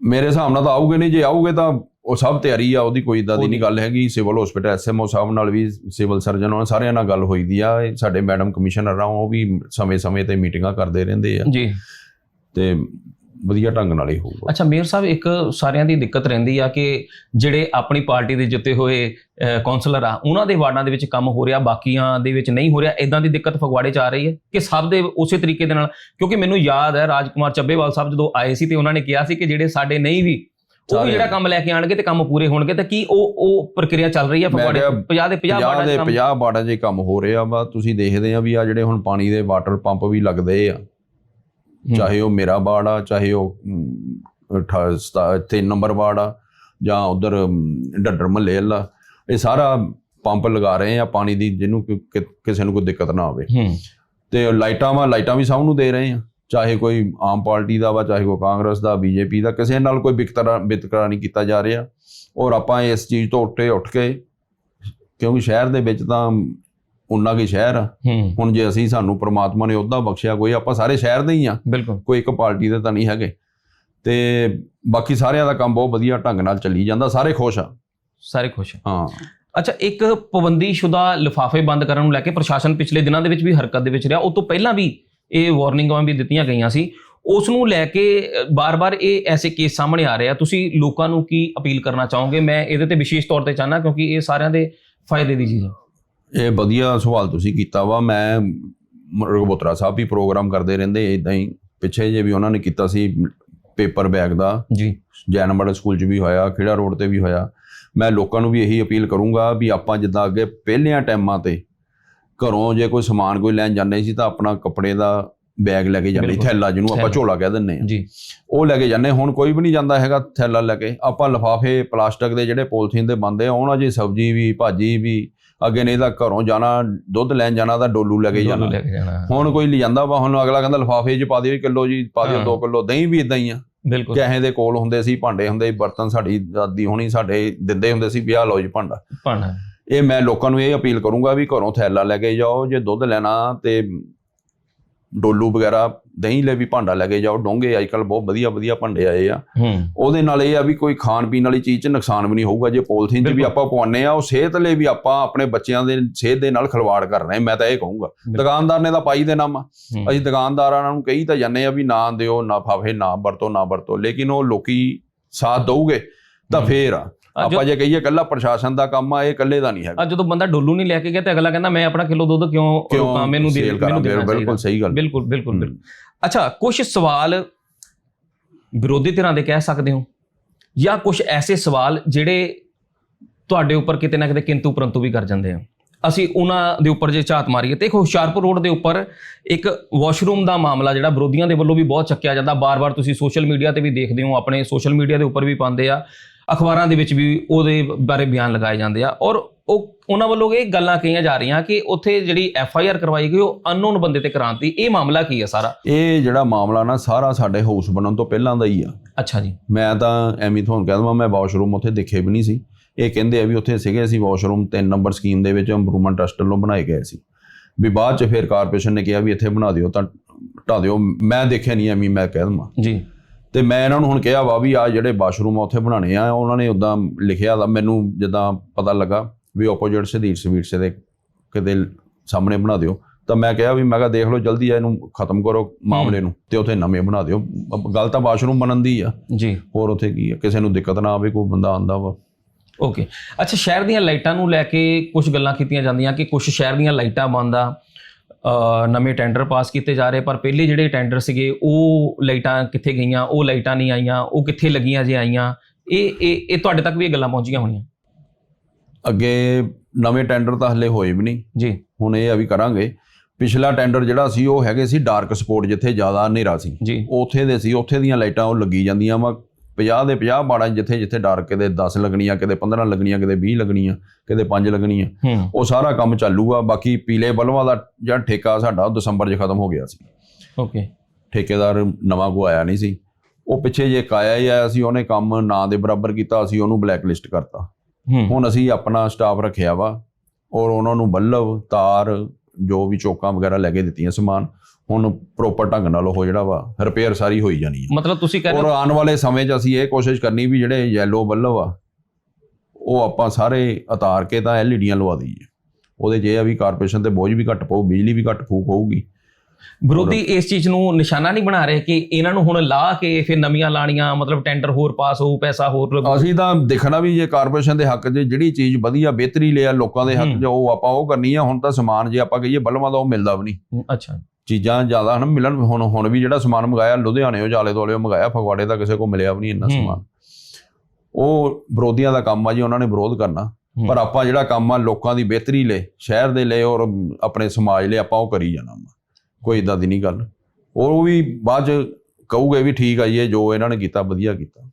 ਮੇਰੇ ਹਿਸਾਬ ਨਾਲ ਤਾਂ ਆਊਗੇ ਨਹੀਂ ਜੇ ਆਊਗੇ ਤਾਂ ਉਹ ਸਭ ਤਿਆਰੀ ਆ ਉਹਦੀ ਕੋਈ ਇਦਾਂ ਦੀ ਨਹੀਂ ਗੱਲ ਹੈਗੀ। ਸਿਵਲ ਹਸਪੀਟਲ ਐਸਐਮਓ ਸਾਹਿਬ ਨਾਲ ਵੀ ਸਿਵਲ ਸਰਜਨ ਨਾਲ ਸਾਰਿਆਂ ਨਾਲ ਗੱਲ ਹੋਈ ਦੀ ਆ। ਸਾਡੇ ਮੈਡਮ ਕਮਿਸ਼ਨਰ ਆ ਉਹ ਵੀ ਸਮੇਂ-ਸਮੇਂ ਤੇ ਮੀਟਿੰਗਾਂ ਕਰਦੇ ਰਹਿੰਦੇ ਆ। ਜੀ। ਤੇ ਵਧੀਆ ਢੰਗ ਨਾਲ ਹੀ ਹੋਊਗਾ। ਅੱਛਾ ਮੇਅਰ ਸਾਹਿਬ ਇੱਕ ਸਾਰਿਆਂ ਦੀ ਦਿੱਕਤ ਰਹਿੰਦੀ ਆ ਕਿ ਜਿਹੜੇ ਆਪਣੀ ਪਾਰਟੀ ਦੇ ਜਿੱਤੇ ਹੋਏ ਅਹ, ਕੌਂਸਲਰ ਆ ਉਹਨਾਂ ਦੇ ਵਾਰਡਾਂ ਦੇ ਵਿੱਚ ਕੰਮ ਹੋ ਰਿਹਾ ਬਾਕੀਆਂ ਦੇ ਵਿੱਚ ਨਹੀਂ ਹੋ ਰਿਹਾ। ਇਦਾਂ ਦੀ ਦਿੱਕਤ ਫਗਵਾੜੇ 'ਚ ਆ ਰਹੀ ਹੈ ਕਿ ਸਭ ਦੇ ਉਸੇ ਤਰੀਕੇ ਦੇ ਨਾਲ? ਕਿਉਂਕਿ ਮੈਨੂੰ ਯਾਦ ਹੈ ਰਾਜਕੁਮਾਰ ਚੱਬੇਵਾਲ ਸਾਹਿਬ ਜਦੋਂ ਆਏ ਸੀ ਤੇ ਉਹਨਾਂ ਨੇ ਕਿਹਾ ਸੀ ਕਿ ਜਿਹੜੇ ਸਾਡੇ ਨਹੀਂ ਵੀ ਉਹ ਜਿਹੜਾ ਕੰਮ ਲੈ ਕੇ ਆਣਗੇ ਤੇ ਕੰਮ ਪੂਰੇ ਹੋਣਗੇ ਤਾਂ ਕੀ ਉਹ ਉਹ ਪ੍ਰਕਿਰਿਆ ਚੱਲ ਰਹੀ ਹੈ ਫਗਵਾੜੇ ਕਿਹਾ 50 ਦੇ 50 50 ਵਾਰਡਾਂ ਦੇ ਦੇ ਕੰਮ 50 ਬਾੜਾਂ ਹੀ ਕੰਮ ਹੋ ਰਿਹਾ ਵਾ। ਤੁਸੀਂ ਦੇਖਦੇ ਆ ਵੀ ਆ ਜਿਹੜੇ ਹੁਣ ਪਾਣੀ ਦੇ ਵਾਟਰ ਪੰਪ ਵੀ ਲੱਗਦੇ ਆ ਚਾਹੇ ਉਹ ਮੇਰਾ ਵਾਰਡ ਆ ਚਾਹੇ ਉਹ 3 ਨੰਬਰ ਵਾਰਡ ਆ ਜਾਂ ਉਧਰ ਡੱਡਰ ਮਹੱਲੇ ਵਾਲਾ ਇਹ ਸਾਰਾ ਪੰਪ ਲਗਾ ਰਹੇ ਆ ਪਾਣੀ ਦੀ ਜਿਹਨੂੰ ਕਿਸੇ ਨੂੰ ਕੋਈ ਦਿੱਕਤ ਨਾ ਆਵੇ। ਤੇ ਲਾਈਟਾਂ ਵਾ ਲਾਈਟਾਂ ਵੀ ਸਭ ਨੂੰ ਦੇ ਰਹੇ ਆ। ਚਾਹੇ ਕੋਈ ਆਮ ਪਾਰਟੀ ਦਾ ਵਾ ਚਾਹੇ ਕੋਈ ਕਾਂਗਰਸ ਦਾ ਬੀਜੇਪੀ ਦਾ ਕਿਸੇ ਨਾਲ ਕੋਈ ਵਿਤਕਰਾ ਵਿਤਕਰਾ ਨਹੀਂ ਕੀਤਾ ਜਾ ਰਿਹਾ। ਔਰ ਆਪਾਂ ਇਸ ਚੀਜ਼ ਤੋਂ ਉੱਠੇ ਉੱਠ ਕੇ ਕਿਉਂਕਿ ਸ਼ਹਿਰ ਦੇ ਵਿੱਚ ਤਾਂ ਉਨਾ ਕੀ ਸ਼ਹਿਰ ਆ। ਹੁਣ ਜੇ ਅਸੀਂ ਸਾਨੂੰ ਪ੍ਰਮਾਤਮਾ ਨੇ ਉਹਦਾ ਬਖਸ਼ਿਆ ਕੋਈ ਆਪਾਂ ਸਾਰੇ ਸ਼ਹਿਰ ਦੇ ਹੀ ਆ। ਕੋਈ ਇੱਕ ਪਾਰਟੀ ਦੇ ਤਾਂ ਨਹੀਂ ਹੈਗੇ। ਤੇ ਬਾਕੀ ਸਾਰਿਆਂ ਦਾ ਕੰਮ ਬਹੁਤ ਵਧੀਆ ਢੰਗ ਨਾਲ ਚੱਲੀ ਜਾਂਦਾ ਸਾਰੇ ਖੁਸ਼ ਆ। ਸਾਰੇ ਖੁਸ਼ ਹੈ। ਅੱਛਾ ਇੱਕ ਪਾਬੰਦੀਸ਼ੁਦਾ ਲਿਫਾਫੇ ਬੰਦ ਕਰਨ ਨੂੰ ਲੈ ਕੇ ਪ੍ਰਸ਼ਾਸਨ ਪਿਛਲੇ ਦਿਨਾਂ ਦੇ ਵਿੱਚ ਵੀ ਹਰਕਤ ਦੇ ਵਿੱਚ ਰਿਹਾ। ਉਹ ਤੋਂ ਪਹਿਲਾਂ ਵੀ ਇਹ ਵਾਰਨਿੰਗਾਂ ਵੀ ਦਿੱਤੀਆਂ ਗਈਆਂ ਸੀ। ਉਸ ਨੂੰ ਲੈ ਕੇ ਬਾਰ-ਬਾਰ ਇਹ ਐਸੇ ਕੇਸ ਸਾਹਮਣੇ ਆ ਰਹੇ ਆ। ਤੁਸੀਂ ਲੋਕਾਂ ਨੂੰ ਕੀ ਅਪੀਲ ਕਰਨਾ ਚਾਹੋਗੇ? ਮੈਂ ਇਹਦੇ ਤੇ ਵਿਸ਼ੇਸ਼ ਤੌਰ ਤੇ ਚਾਹਨਾ ਕਿਉਂਕਿ ਇਹ ਸਾਰਿਆਂ ਦੇ ਫਾਇਦੇ ਦੀ ਚੀਜ਼ ਹੈ ਇਹ ਵਧੀਆ ਸਵਾਲ ਤੁਸੀਂ ਕੀਤਾ ਵਾ। ਮੈਂ ਰਘਬੋਤਰਾ ਸਾਹਿਬ ਵੀ ਪ੍ਰੋਗਰਾਮ ਕਰਦੇ ਰਹਿੰਦੇ ਇਦਾਂ ਹੀ ਪਿੱਛੇ ਜੇ ਵੀ ਉਹਨਾਂ ਨੇ ਕੀਤਾ ਸੀ ਪੇਪਰ ਬੈਗ ਦਾ। ਜੀ। ਜੈਨ ਮੋਡਲ ਸਕੂਲ 'ਚ ਵੀ ਹੋਇਆ ਖੇੜਾ ਰੋਡ ਤੇ ਵੀ ਹੋਇਆ। ਮੈਂ ਲੋਕਾਂ ਨੂੰ ਵੀ ਇਹੀ ਅਪੀਲ ਕਰੂੰਗਾ ਵੀ ਆਪਾਂ ਜਿੱਦਾਂ ਅੱਗੇ ਪਹਿਲਿਆਂ ਟਾਈਮਾਂ ਤੇ ਘਰੋਂ ਜੇ ਕੋਈ ਸਮਾਨ ਕੋਈ ਲੈਣ ਜਾਂਦੇ ਸੀ ਤਾਂ ਆਪਣਾ ਕੱਪੜੇ ਦਾ ਬੈਗ ਲੈ ਕੇ ਜਾਂਦੇ। ਥੈਲਾ ਜਿਹਨੂੰ ਆਪਾਂ। ਝੋਲਾ ਕਹਿ ਦਿੰਦੇ ਆ ਜੀ। ਉਹ ਲੈ ਕੇ ਜਾਂਦੇ ਹੁਣ ਕੋਈ ਵੀ ਨਹੀਂ ਜਾਂਦਾ ਹੈਗਾ ਥੈਲਾ ਲੈ ਕੇ। ਆਪਾਂ ਲਫਾਫੇ ਪਲਾਸਟਿਕ ਦੇ ਜਿਹੜੇ ਪੋਲੀਥੀਨ ਦੇ ਬੰਦੇ ਆ ਉਹਨਾਂ 'ਚ ਸਬਜ਼ੀ ਵੀ ਭਾਜੀ ਵੀ ਅੱਗੇ ਨਹੀਂ ਤਾਂ ਘਰੋਂ ਜਾਣਾ ਦੁੱਧ ਲੈਣ ਜਾਣਾ ਤਾਂ ਡੋਲੂ ਲੈ ਕੇ ਜਾਣਾ। ਹੁਣ ਕੋਈ ਲਿਜਾਂਦਾ ਵਾ ਹੁਣ ਅਗਲਾ ਕਹਿੰਦਾ ਲਫਾਫੇ 'ਚ ਪਾ ਦਿਓ ਕਿਲੋ ਜੀ ਪਾ ਦਿਓ ਹਾਂ। 2 ਕਿਲੋ ਦਹੀਂ ਵੀ ਇਦਾਂ ਹੀ ਆ। ਬਿਲਕੁਲ। ਕਹੇ ਦੇ ਕੋਲ ਹੁੰਦੇ ਸੀ ਭਾਂਡੇ ਹੁੰਦੇ ਸੀ ਬਰਤਨ ਸਾਡੀ ਦਾਦੀ ਹੋਣੀ ਸਾਡੇ ਦਿੰਦੇ ਹੁੰਦੇ ਸੀ ਵਿਆਹ ਲਓ ਜੀ ਭਾਂਡਾ। ਪਾਣਾ ਇਹ ਮੈਂ ਲੋਕਾਂ ਨੂੰ ਇਹ ਅਪੀਲ ਕਰੂੰਗਾ ਵੀ ਘਰੋਂ ਥੈਲਾ ਲੈ ਕੇ ਜਾਓ ਜੇ ਦੁੱਧ ਲੈਣਾ ਤੇ ਡੋਲੂ ਵਗੈਰਾ ਦਹੀਂ ਲੈ ਵੀ ਭਾਂਡਾ ਲੈ ਕੇ ਜਾਓ ਡੋਂਗੇ ਅੱਜਕੱਲ ਬਹੁਤ ਵਧੀਆ ਵਧੀਆ ਭਾਂਡੇ ਆਏ ਆ ਉਹਦੇ ਨਾਲ ਇਹ ਆ ਵੀ ਕੋਈ ਖਾਣ ਪੀਣ ਵਾਲੀ ਚੀਜ਼ 'ਚ ਨੁਕਸਾਨ ਵੀ ਨਹੀਂ ਹੋਊਗਾ ਜੇ ਪੋਲੀਥੀਨ 'ਚ ਵੀ। ਆਪਾਂ ਪਵਾਉਂਦੇ ਆ ਉਹ ਸਿਹਤ ਲਈ ਵੀ ਆਪਾਂ ਆਪਣੇ ਬੱਚਿਆਂ ਦੇ ਸਿਹਤ ਦੇ ਨਾਲ ਖਿਲਵਾੜ ਕਰ ਰਹੇ ਮੈਂ ਤਾਂ ਇਹ ਕਹੂੰਗਾ ਦੁਕਾਨਦਾਰ ਨੇ ਤਾਂ ਪਾਈ ਵਾ ਹੂੰ। ਅਸੀਂ ਦੁਕਾਨਦਾਰਾਂ ਨੂੰ ਕਹੀ ਤਾਂ ਜਾਂਦੇ ਆ ਵੀ ਨਾ ਦਿਓ ਨਾ ਫਾਫੇ ਨਾ ਵਰਤੋ ਨਾ ਵਰਤੋ ਲੇਕਿਨ ਉਹ ਲੋਕੀ ਸਾਥ ਦਊਗੇ ਤਾਂ। ਫੇਰ ਆ ਆਪਾਂ ਜੇ ਕਹੀਏ ਕੱਲਾ ਪ੍ਰਸ਼ਾਸਨ ਦਾ ਕੰਮ ਆ ਇਹ ਇਕੱਲੇ ਦਾ ਨਹੀਂ ਹੈਗਾ। ਜਦੋਂ ਬੰਦਾ ਡੋਲੂ ਨਹੀਂ ਲੈ ਕੇ ਗਿਆ ਤੇ ਅਗਲਾ ਕਹਿੰਦਾ ਮੈਂ ਆਪਣਾ ਕਿਲੋ ਦੁੱਧ ਕਿਉਂ ਰੋਕਾਂ ਮੈਨੂੰ ਦੇ? ਮੈਨੂੰ ਦੇਣਾ ਬਿਲਕੁਲ ਸਹੀ ਗੱਲ। ਬਿਲਕੁਲ। ਬਿਲਕੁਲ ਅੱਛਾ ਕੁਝ ਸਵਾਲ ਵਿਰੋਧੀ ਧਿਰਾਂ ਦੇ ਕਹਿ ਸਕਦੇ ਹੋ? ਜਾਂ ਕੁਝ ਐਸੇ ਸਵਾਲ ਜਿਹੜੇ ਤੁਹਾਡੇ ਉੱਪਰ ਕਿਤੇ ਨਾ ਕਿਤੇ ਕਿੰਤੂ ਪਰੰਤੂ ਵੀ ਕਰ ਜਾਂਦੇ ਆ? ਅਸੀਂ ਉਹਨਾਂ ਦੇ ਉੱਪਰ ਜੇ ਝਾਤ ਮਾਰੀਏ ਤੇ ਇੱਕ ਹੁਸ਼ਿਆਰਪੁਰ ਰੋਡ ਦੇ ਉੱਪਰ ਇੱਕ ਵਾਸ਼ਰੂਮ ਦਾ ਮਾਮਲਾ ਜਿਹੜਾ ਵਿਰੋਧੀਆਂ ਦੇ ਵੱਲੋਂ ਵੀ ਬਹੁਤ ਚੱਕਿਆ ਜਾਂਦਾ। ਬਾਰ-ਬਾਰ ਤੁਸੀਂ ਸੋਸ਼ਲ ਮੀਡੀਆ ਤੇ ਵੀ ਦੇਖਦੇ ਹੋ ਆਪਣੇ ਸੋਸ਼ਲ ਮੀਡੀਆ ਦੇ ਉੱਪਰ ਵੀ ਪਾਉਂਦੇ ਆ। ਅਖਬਾਰਾਂ ਦੇ ਵਿੱਚ ਵੀ ਉਹਦੇ ਬਾਰੇ ਬਿਆਨ ਲਗਾਏ ਜਾਂਦੇ ਆ। ਔਰ ਉਹ ਉਹਨਾਂ ਵੱਲੋਂ ਇਹ ਗੱਲਾਂ ਕਹੀਆਂ ਜਾ ਰਹੀਆਂ ਕਿ ਉੱਥੇ ਜਿਹੜੀ ਐਫ ਆਈ ਆਰ ਕਰਵਾਈ ਗਈ ਉਹ ਅਨਨੋਨ ਬੰਦੇ ਤੇ ਕਰਾਂਤੀ ਇਹ ਮਾਮਲਾ ਕੀ ਹੈ ਸਾਰਾ? ਇਹ ਜਿਹੜਾ ਮਾਮਲਾ ਨਾ ਸਾਰਾ ਸਾਡੇ ਹਾਊਸ ਬਣਨ ਤੋਂ ਪਹਿਲਾਂ ਦਾ ਹੀ ਆ। ਅੱਛਾ ਜੀ। ਮੈਂ ਤਾਂ ਐਵੇਂ ਤੁਹਾਨੂੰ ਕਹਿ ਦਵਾਂ ਮੈਂ ਵਾਸ਼ਰੂਮ ਉੱਥੇ ਦੇਖੇ ਵੀ ਨਹੀਂ ਸੀ। ਇਹ ਕਹਿੰਦੇ ਆ ਵੀ ਉੱਥੇ ਸੀਗੇ ਸੀ ਵਾਸ਼ਰੂਮ 3 ਨੰਬਰ ਸਕੀਮ ਦੇ ਵਿੱਚ ਇੰਪਰੂਵਮੈਂਟ ਟਰਸਟ ਵੱਲੋਂ ਬਣਾਏ ਗਏ ਸੀ। ਵੀ ਬਾਅਦ ਚ ਫਿਰ ਕਾਰਪੋਰੇਸ਼ਨ ਨੇ ਕਿਹਾ ਵੀ ਇੱਥੇ ਬਣਾ ਦਿਓ ਤਾਂ ਢਾ ਦਿਓ। ਮੈਂ ਦੇਖਿਆ ਨਹੀਂ ਐਵੇਂ ਮੈਂ ਕਹਿ ਦਵਾਂ। ਜੀ। ਤੇ ਮੈਂ ਇਹਨਾਂ ਨੂੰ ਹੁਣ ਕਿਹਾ ਵਾ ਵੀ ਆ ਜਿਹੜੇ ਵਾਸ਼ਰੂਮ ਆ ਉੱਥੇ ਬਣਾਣੇ ਆ। ਉਹਨਾਂ ਨੇ ਉਦਾਂ ਲਿਖਿਆ ਦਾ ਮੈਨੂੰ ਜਿੱਦਾਂ ਪਤਾ ਲੱਗਾ ਵੀ ਆਪੋਜੀਟ ਸਦੀਰ ਸਵੀਟਸ ਦੇ ਕਿਤੇ ਸਾਹਮਣੇ ਬਣਾ ਦਿਓ। ਤਾਂ ਮੈਂ ਕਿਹਾ ਵੀ ਮੈਂ ਕਿਹਾ ਦੇਖ ਲਓ ਜਲਦੀ ਆ ਇਹਨੂੰ ਖਤਮ ਕਰੋ ਮਾਮਲੇ ਨੂੰ ਤੇ ਉੱਥੇ ਨਵੇਂ ਬਣਾ ਦਿਓ। ਗੱਲ ਤਾਂ ਵਾਸ਼ਰੂਮ ਬਣਨ ਦੀ ਆ। ਜੀ। ਹੋਰ ਉੱਥੇ ਕੀ ਆ? ਕਿਸੇ ਨੂੰ ਦਿੱਕਤ ਨਾ ਆਵੇ ਕੋਈ ਬੰਦਾ ਆਂਦਾ ਵਾ। ਓਕੇ ਅੱਛਾ ਸ਼ਹਿਰ ਦੀਆਂ ਲਾਈਟਾਂ ਨੂੰ ਲੈ ਕੇ ਕੁਝ ਗੱਲਾਂ ਕੀਤੀਆਂ ਜਾਂਦੀਆਂ ਕਿ ਕੁਝ ਸ਼ਹਿਰ ਦੀਆਂ ਲਾਈਟਾਂ ਬੰਦ ਆ ਨਵੇਂ ਟੈਂਡਰ ਪਾਸ ਕੀਤੇ ਜਾ ਰਹੇ ਪਰ ਪਹਿਲੇ ਜਿਹੜੇ ਟੈਂਡਰ ਸੀਗੇ ਉਹ ਲਾਈਟਾਂ ਕਿੱਥੇ ਗਈਆਂ ਉਹ ਲਾਈਟਾਂ ਨਹੀਂ ਆਈਆਂ ਉਹ ਕਿੱਥੇ ਲੱਗੀਆਂ ਜੇ ਆਈਆਂ? ਇਹ ਇਹ ਇਹ ਤੁਹਾਡੇ ਤੱਕ ਵੀ ਇਹ ਗੱਲਾਂ ਪਹੁੰਚੀਆਂ ਹੋਣੀਆਂ? ਅੱਗੇ ਨਵੇਂ ਟੈਂਡਰ ਤਾਂ ਹਲੇ ਹੋਏ ਵੀ ਨਹੀਂ। ਜੀ। ਹੁਣ ਇਹ ਆ ਵੀ ਕਰਾਂਗੇ। ਪਿਛਲਾ ਟੈਂਡਰ ਜਿਹੜਾ ਸੀ ਉਹ ਹੈਗੇ ਸੀ ਡਾਰਕ ਸਪੋਟ ਜਿੱਥੇ ਜ਼ਿਆਦਾ ਹਨੇਰਾ ਸੀ। ਉੱਥੇ ਦੇ ਸੀ ਉੱਥੇ ਦੀਆਂ ਲਾਈਟਾਂ ਉਹ ਲੱਗੀ ਜਾਂਦੀਆਂ ਵਾ। 50 ਦੇ 50 ਬਾੜਾਂ ਜਿੱਥੇ ਜਿੱਥੇ ਡਾਰਕ ਕਿਤੇ 10 ਲੱਗਣੀਆਂ ਕਿਤੇ 15 ਲੱਗਣੀਆਂ ਕਿਤੇ 20 ਲੱਗਣੀਆਂ ਕਿਤੇ 5 ਲੱਗਣੀਆਂ ਉਹ ਸਾਰਾ ਕੰਮ ਚਾਲੂ ਆ। ਬਾਕੀ ਪੀਲੇ ਬਲਵਾਂ ਦਾ ਜਿਹੜਾ ਠੇਕਾ ਸਾਡਾ ਉਹ ਦਸੰਬਰ 'ਚ ਖਤਮ ਹੋ ਗਿਆ ਸੀ। ਓਕੇ। ਠੇਕੇਦਾਰ ਨਵਾਂ ਕੋ ਆਇਆ ਨਹੀਂ ਸੀ। ਉਹ ਪਿੱਛੇ ਜੇ ਇੱਕ ਆਇਆ ਹੀ ਆਇਆ ਸੀ ਉਹਨੇ ਕੰਮ ਨਾ ਦੇ ਬਰਾਬਰ ਕੀਤਾ ਅਸੀਂ ਉਹਨੂੰ ਬਲੈਕ ਲਿਸਟ ਕਰਤਾ ਹੁਣ ਅਸੀਂ ਆਪਣਾ ਸਟਾਫ ਰੱਖਿਆ ਵਾ ਔਰ ਉਹਨਾਂ ਨੂੰ ਬੱਲਬ ਤਾਰ ਜੋ ਵੀ ਚੋਕਾਂ ਵਗੈਰਾ ਲੈ ਕੇ ਦਿੱਤੀਆਂ ਸਮਾਨ ਹੁਣ ਪ੍ਰੋਪਰ ਢੰਗ ਨਾਲ ਉਹ ਜਿਹੜਾ ਵਾ ਰਿਪੇਅਰ ਸਾਰੀ ਹੋਈ ਜਾਣੀ ਹੈ ਮਤਲਬ ਤੁਸੀਂ ਕਹਿ ਰਹੇ ਔਰ ਆਉਣ ਵਾਲੇ ਸਮੇਂ 'ਚ ਅਸੀਂ ਇਹ ਕੋਸ਼ਿਸ਼ ਕਰਨੀ ਵੀ ਜਿਹੜੇ ਯੈਲੋ ਬੱਲਬ ਆ ਉਹ ਆਪਾਂ ਸਾਰੇ ਉਤਾਰ ਕੇ ਤਾਂ ਐਲਈਡੀਆਂ ਲਵਾ ਦਈਏ। ਉਹਦੇ ਇਹ ਆ ਵੀ ਕਾਰਪੋਰੇਸ਼ਨ ਤੇ ਬੋਝ ਵੀ ਘੱਟ ਪਊ ਬਿਜਲੀ ਵੀ ਘੱਟ ਫੂਕ ਹੋਊਗੀ। ਵਿਰੋਧੀ ਇਸ ਚੀਜ਼ ਨੂੰ ਨਿਸ਼ਾਨਾ ਨਹੀਂ ਬਣਾ ਰਹੇ ਕਿ ਇਹਨਾਂ ਨੂੰ ਹੁਣ ਲਾ ਕੇ ਫਿਰ ਨਵੀਆਂ ਲਾਣੀਆਂ ਮਤਲਬ ਟੈਂਡਰ ਹੋਰ ਪਾਸ ਹੋਊ ਪੈਸਾ ਹੋਰ ਲੱਗੂ। ਅਸੀਂ ਤਾਂ ਦੇਖਣਾ ਵੀ ਜੇ ਕਾਰਪੋਰੇਸ਼ਨ ਦੇ ਹੱਕ 'ਚ ਜਿਹੜੀ ਚੀਜ਼ ਵਧੀਆ ਬਿਹਤਰੀ ਲਿਆ ਲੋਕਾਂ ਦੇ ਹੱਕ। 'ਚ ਉਹ ਆਪਾਂ ਉਹ ਕਰਨੀ ਆ ਹੁਣ ਤਾਂ ਸਮਾਨ ਜੇ ਆਪਾਂ ਕਹੀਏ ਬਲਬਾਂ ਦਾ ਉਹ ਮਿਲਦਾ ਵੀ ਨਹੀਂ। ਅੱਛਾ। ਚੀਜ਼ਾਂ ਜ਼ਿਆਦਾ ਹਨ ਮਿਲਣ ਹੁਣ ਹੁਣ ਵੀ ਜਿਹੜਾ ਸਮਾਨ ਮੰਗਾਇਆ ਲੁਧਿਆਣੇੋਂ ਜਾਲੇ ਦੋਲੇ ਮੰਗਾਇਆ ਫਗਵਾੜੇ ਦਾ ਕਿਸੇ ਕੋ ਮਿਲਿਆ ਵੀ ਨਹੀਂ ਇੰਨਾ। ਸਮਾਨ। ਉਹ ਵਿਰੋਧੀਆਂ ਦਾ ਕੰਮ ਆ ਜੀ ਉਹਨਾਂ ਨੇ ਵਿਰੋਧ ਕਰਨਾ। ਪਰ ਆਪਾਂ ਜਿਹੜਾ ਕੰਮ ਆ ਲੋਕਾਂ ਦੀ ਬਿਹਤਰੀ ਲਈ ਸ਼ਹਿਰ ਦੇ ਲਈ ਔਰ ਆਪਣੇ ਸਮਾਜ ਲਈ ਆਪਾਂ ਉਹ ਕਰੀ ਜਾਣਾ ਵਾ। ਕੋਈ ਇਦਾਂ ਦੀ ਨਹੀਂ ਗੱਲ। ਉਹ ਵੀ ਬਾਅਦ ਚ ਕਹੂਗੇ ਵੀ ਠੀਕ ਆ ਜੀ ਇਹ ਜੋ ਇਹਨਾਂ ਨੇ ਕੀਤਾ ਵਧੀਆ ਕੀਤਾ।